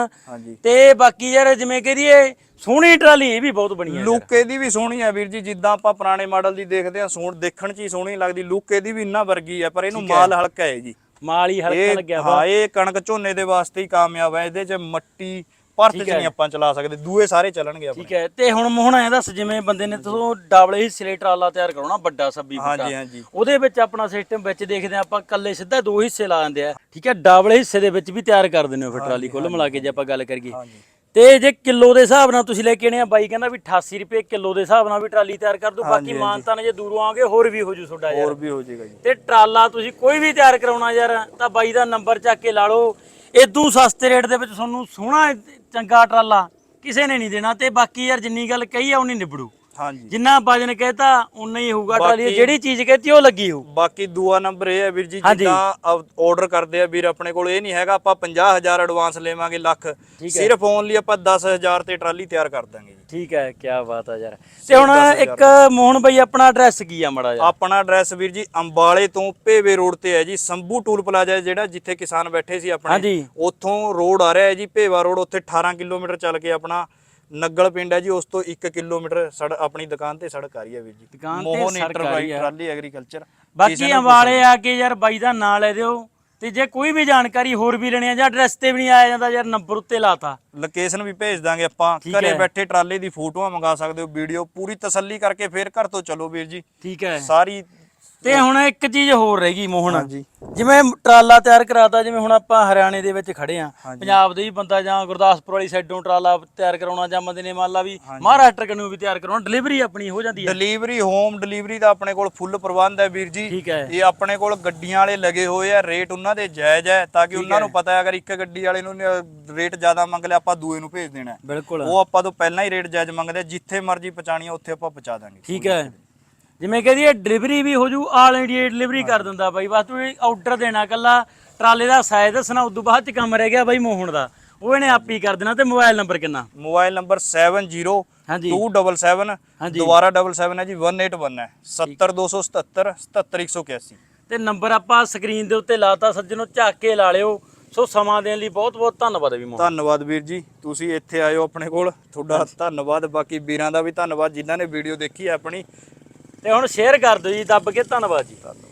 ਤੇ ਬਾਕੀ ਯਾਰ ਜਿਵੇਂ ਕਹਦੀਏ ਸੋਹਣੀ ਟਰਾਲੀ ਇਹ ਵੀ ਬਹੁਤ ਬਣੀ ਹੈ ਲੁੱਕ ਇਹਦੀ ਵੀ ਸੋਹਣੀ ਹੈ ਵੀਰ ਜੀ ਜਿੱਦਾਂ ਆਪਾਂ ਪੁਰਾਣੇ ਮਾਡਲ ਦੀ ਦੇਖਦੇ ਆ ਸੋਹਣ ਦੇਖਣ 'ਚ ਹੀ ਸੋਹਣੀ ਲੱਗਦੀ ਲੁੱਕ ਇਹਦੀ ਵੀ ਇੰਨਾ ਵਰਗੀ ਹੈ ਪਰ ਇਹਨੂੰ ਮਾਲ ਹਲਕਾ ਹੈ ਜੀ। ਮਾਲ ਹਲਕਾ ਲੱਗਿਆ ਵਾ। ਹਾਂ ਇਹ ਕਣਕ ਝੋਨੇ ਦੇ ਵਾਸਤੇ ਹੀ ਕਾਮਯਾਬ ਹੈ ਇਹਦੇ 'ਚ ਮੱਟੀ ਭਰਤ 'ਚ ਨਹੀਂ ਆਪਾਂ ਚਲਾ ਸਕਦੇ ਦੂਏ ਸਾਰੇ ਚੱਲਣਗੇ ਆਪਣੇ। ਠੀਕ ਹੈ ਤੇ ਹੁਣ ਮੋਹਣ ਐ ਦੱਸ ਜਿਵੇਂ ਬੰਦੇ ਨੇ ਤੋਂ ਡਬਲ ਹਿੱਸੇ ਟਰਾਲਾ ਤਿਆਰ ਕਰਾਉਣਾ ਵੱਡਾ 26 ਫੁੱਟਾ ਹਾਂਜੀ ਹਾਂਜੀ। ਉਹਦੇ ਵਿੱਚ ਆਪਣਾ ਸਿਸਟਮ ਵਿੱਚ ਦੇਖਦੇ ਹਾਂ ਆਪਾਂ ਕੱਲੇ ਸਿੱਧਾ ਦੋ ਹਿੱਸੇ ਲਾ ਦਿੰਦੇ ਆ। ਠੀਕ ਹੈ ਡਬਲ ਹਿੱਸੇ ਦੇ ਵਿੱਚ ਵੀ ਤਿਆਰ ਕਰ ਦਿੰਦੇ ਹੋ ਫਿਰ ਟਰਾਲੀ ਕੁੱਲ ਮਿਲਾ ਕੇ ਜੇ ਆਪਾਂ ਗੱਲ ਕਰੀਏ। ਹਾਂਜੀ। ਤੇ ਜੇ ਕਿਲੋ ਦੇ ਹਿਸਾਬ ਨਾਲ ਤੁਸੀਂ ਲੈ ਕੇ ਆਣੇ ਆ ਬਾਈ ਕਹਿੰਦਾ ਵੀ 88 ਰੁਪਏ ਕਿਲੋ ਦੇ ਹਿਸਾਬ ਨਾਲ ਵੀ ਟਰਾਲੀ ਤਿਆਰ ਕਰ ਦੋ ਬਾਕੀ ਮਾਨਤਾ ਨੇ ਜੇ ਦੂਰੋਂ ਆਗੇ ਹੋਰ ਵੀ ਹੋ ਜੂ ਤੁਹਾਡਾ ਯਾਰ। ਹੋਰ ਵੀ ਹੋ ਜਾਏਗਾ ਜੀ। ਤੇ ਟਰਾਲਾ ਤੁਸੀਂ ਕੋਈ ਵੀ ਤਿਆਰ ਕਰਾਉਣਾ ਯਾਰ ਤਾਂ ਬਾਈ ਦਾ ਨੰਬਰ ਚੱਕ ਕੇ ਲਾ ਲਓ। ਇਦੋਂ ਸਸਤੇ ਰੇਟ ਦੇ ਵਿੱਚ ਤੁਹਾਨੂੰ ਸੋਹਣਾ ਚੰਗਾ ਟਰਾਲਾ ਕਿਸੇ ਨੇ ਨਹੀਂ ਦੇਣਾ ਤੇ ਬਾਕੀ ਯਾਰ ਜਿੰਨੀ ਗੱਲ ਕਹੀ ਆ ਉਨੀ ਨਿਬੜੂ। ਹਾਂਜੀ। ਜਿੰਨਾ ਵਜਨ ਕਹਿਤਾ ਉਨਾ ਹੀ ਹੋਊਗਾ ਟਰਾਲੀ ਬਾਕੀ- ਜਿਹੜੀ ਚੀਜ਼ ਕਹਤੀ ਉਹ ਲੱਗੀ ਹੋਊ। ਬਾਕੀ ਦੂਆ ਨੰਬਰ ਇਹ ਹੈ ਵੀਰ ਜੀ ਹਾਂਜੀ। ਜਿੱਦਾਂ ਆਰਡਰ ਕਰਦੇ ਆ ਵੀਰ ਆਪਣੇ ਕੋਲ ਇਹ ਨਹੀਂ ਹੈਗਾ ਆਪਾਂ 50000 ਐਡਵਾਂਸ ਲੈਵਾਂਗੇ ਲੱਖ। ਸਿਰਫ ਓਨਲੀ ਆਪਾਂ 10000 ਤੇ ਟਰਾਲੀ ਤਿਆਰ ਕਰ ਦਾਂਗੇ ਜੀ। ਠੀਕ ਹੈ ਕੀ ਬਾਤ ਆ ਯਾਰ। ਤੇ ਹੁਣ ਇੱਕ ਮੋਹਨ ਬਾਈ ਆਪਣਾ ਐਡਰੈਸ ਕੀ ਆ ਮੜਾ ਜਾ ਆਪਣਾ ਐਡਰੈਸ ਵੀਰ ਜੀ ਅੰਬਾਲੇ ਤੋਂ ਭੇਵੇ ਰੋਡ ਤੇ ਹੈ ਜੀ ਸੰਭੂ ਟੂਲ ਪਲਾਜ਼ਾ ਜਿਹੜਾ ਜਿੱਥੇ ਕਿਸਾਨ ਬੈਠੇ ਸੀ ਆਪਣੇ। ਹਾਂਜੀ। ਉੱਥੋਂ ਰੋਡ ਆ ਰਿਹਾ ਹੈ ਜੀ ਭੇਵਾ ਰੋਡ ਉੱਥੇ 18 ਕਿਲੋਮੀਟਰ ਚੱਲ ਕੇ ਆਪਣਾ ਨੱਗਲ ਪਿੰਡ ਹੈ ਜੀ ਉਸ ਤੋਂ 1 ਕਿਲੋਮੀਟਰ ਸੜ ਆਪਣੀ ਦੁਕਾਨ ਤੇ ਸੜਕ ਆ ਰਹੀ ਹੈ ਵੀਰ ਜੀ। ਦੁਕਾਨ ਤੇ ਮੋਹਨ ਸੜਕ ਆ ਰਹੀ ਇੰਟਰਪ੍ਰਾਈਜ਼ ਹੈ। ਟਰਾਲੀ ਐਗਰੀਕਲਚਰ ਬਾਕੀ ਅੰਬਾਲੇ ਆ ਕੇ ਯਾਰ ਬਾਈ ਦਾ ਨਾਂ ਲੈ ਦਿਓ ਤੇ ਜੇ ਕੋਈ ਵੀ ਜਾਣਕਾਰੀ ਹੋਰ ਵੀ ਲੈਣੀ ਆ ਜਾਂ ਐਡਰੈਸ ਤੇ ਵੀ ਨਹੀਂ ਆਇਆ ਜਾਂਦਾ ਯਾਰ ਨੰਬਰ ਉੱਤੇ ਲਾਤਾ ਲੋਕੇਸ਼ਨ ਵੀ ਭੇਜ ਦਾਂਗੇ ਆਪਾਂ। ਘਰੇ। ਬੈਠੇ ਟਰਾਲੇ ਦੀ ਫੋਟੋਆਂ ਮੰਗਾ ਸਕਦੇ ਹੋ ਵੀਡੀਓ ਪੂਰੀ ਤਸੱਲੀ ਕਰਕੇ ਫੇਰ ਘਰ ਤੋਂ ਚਲੋ ਵੀਰ ਜੀ। ਠੀਕ ਹੈ। ਸਾਰੀ ਤੇ ਹੁਣ ਇੱਕ ਚੀਜ਼ ਹੋਰ ਰਹਿ ਗਈ ਮੋਹਨ। ਹਾਂਜੀ। ਜਿਵੇਂ ਟਰਾਲਾ ਤਿਆਰ ਕਰਾਤਾ ਜਿਵੇਂ ਹੁਣ ਆਪਾਂ ਹਰਿਆਣੇ ਦੇ ਵਿੱਚ ਖੜੇ ਆ। ਪੰਜਾਬ ਦੇ ਵੀ ਬੰਦਾ ਜਾਂ ਗੁਰਦਾਸਪੁਰ ਵਾਲੀ ਸਾਈਡੋਂ ਟਰਾਲਾ ਤਿਆਰ ਕਰਾਉਣਾ ਜਾਂ ਬੰਦੇ ਨੇ ਮੰਨ ਲਾ ਵੀ ਮਹਾਰਾਸ਼ਟਰ ਕਨੂੰ ਵੀ ਤਿਆਰ ਕਰਾਉਣਾ ਡਿਲੀਵਰੀ ਆਪਣੀ ਹੋ ਜਾਂਦੀ ਹੈ। ਡਿਲੀਵਰੀ ਹੋਮ ਡਿਲੀਵਰੀ ਦਾ ਆਪਣੇ ਕੋਲ ਫੁੱਲ ਪ੍ਰਬੰਧ ਹੈ ਵੀਰ ਜੀ। ਠੀਕ ਹੈ। ਇਹ ਆਪਣੇ ਕੋਲ ਗੱਡੀਆਂ ਵਾਲੇ ਲੱਗੇ ਹੋਏ ਆ ਰੇਟ ਉਹਨਾਂ ਦੇ ਜਾਇਜ਼ ਹੈ ਤਾਂ ਕਿ ਉਹਨਾਂ ਨੂੰ ਪਤਾ ਹੈ ਅਗਰ ਇੱਕ ਗੱਡੀ ਵਾਲੇ ਨੂੰ ਰੇਟ ਜ਼ਿਆਦਾ ਮੰਗ ਲਿਆ ਆਪਾਂ ਦੂਏ ਨੂੰ ਭੇਜ ਦੇਣਾ ਹੈ। ਬਿਲਕੁਲ। ਉਹ ਆਪਾਂ ਤੋਂ ਪਹਿਲਾਂ ਹੀ ਰੇਟ ਜਾਇਜ਼ ਮੰਗਦੇ ਆ, ਜਿੱਥੇ ਮਰਜ਼ੀ ਪਹੁੰਚਾਣੀ ਆ ਉੱਥੇ ਆਪਾਂ ਪਹੁੰਚਾ ਦਾਂਗੇ। ਠੀਕ ਹੈ। ਜਿਵੇਂ ਕਹਦੀ ਇਹ ਡਿਲੀਵਰੀ ਵੀ ਹੋ ਜੂ ਆਲ ਇੰਡੀਆ ਡਿਲੀਵਰੀ ਕਰ ਦਿੰਦਾ ਬਾਈ। ਬਸ ਤੂੰ ਆਰਡਰ ਦੇਣਾ ਕੱਲਾ ਟਰਾਲੇ ਦਾ ਸਾਈਜ਼ ਦੱਸਣਾ ਉਦੋਂ ਬਾਅਦ ਚ ਕੰਮ ਰਹਿ ਗਿਆ ਬਾਈ ਮੋਹਣ ਦਾ। ਉਹ ਇਹਨੇ ਆਪ ਹੀ ਕਰ ਦੇਣਾ ਤੇ ਮੋਬਾਈਲ ਨੰਬਰ ਕਿੰਨਾ? ਮੋਬਾਈਲ ਨੰਬਰ 70 ਹਾਂਜੀ। 277 ਹਾਂਜੀ। ਦੁਬਾਰਾ 77 ਹੈ ਜੀ 181 ਹੈ। 70277 77181 ਤੇ ਨੰਬਰ ਆਪਾਂ ਸਕਰੀਨ ਦੇ ਉੱਤੇ ਲਾਤਾ ਸੱਜਣੋ ਝਾਕ ਕੇ ਲਾ ਲਿਓ। ਸੋ ਸਮਾਂ ਦੇਣ ਲਈ ਬਹੁਤ ਬਹੁਤ ਧੰਨਵਾਦ ਵੀ ਮੋਹਨ। ਧੰਨਵਾਦ ਵੀਰ ਜੀ ਤੁਸੀਂ ਇੱਥੇ ਆਇਓ ਆਪਣੇ ਕੋਲ। ਤੁਹਾਡਾ ਧੰਨਵਾਦ ਬਾਕੀ ਵੀਰਾਂ ਦਾ ਵੀ ਧੰਨਵਾਦ ਜਿਨ੍ਹਾਂ ਨੇ ਵੀਡੀਓ ਦੇਖੀ ਹੈ ਆਪਣੀ। ਤੇ ਹੁਣ ਸ਼ੇਅਰ ਕਰ ਦਿਓ ਜੀ ਦੱਬ ਕੇ ਧੰਨਵਾਦ ਜੀ। ਧੰਨਵਾਦ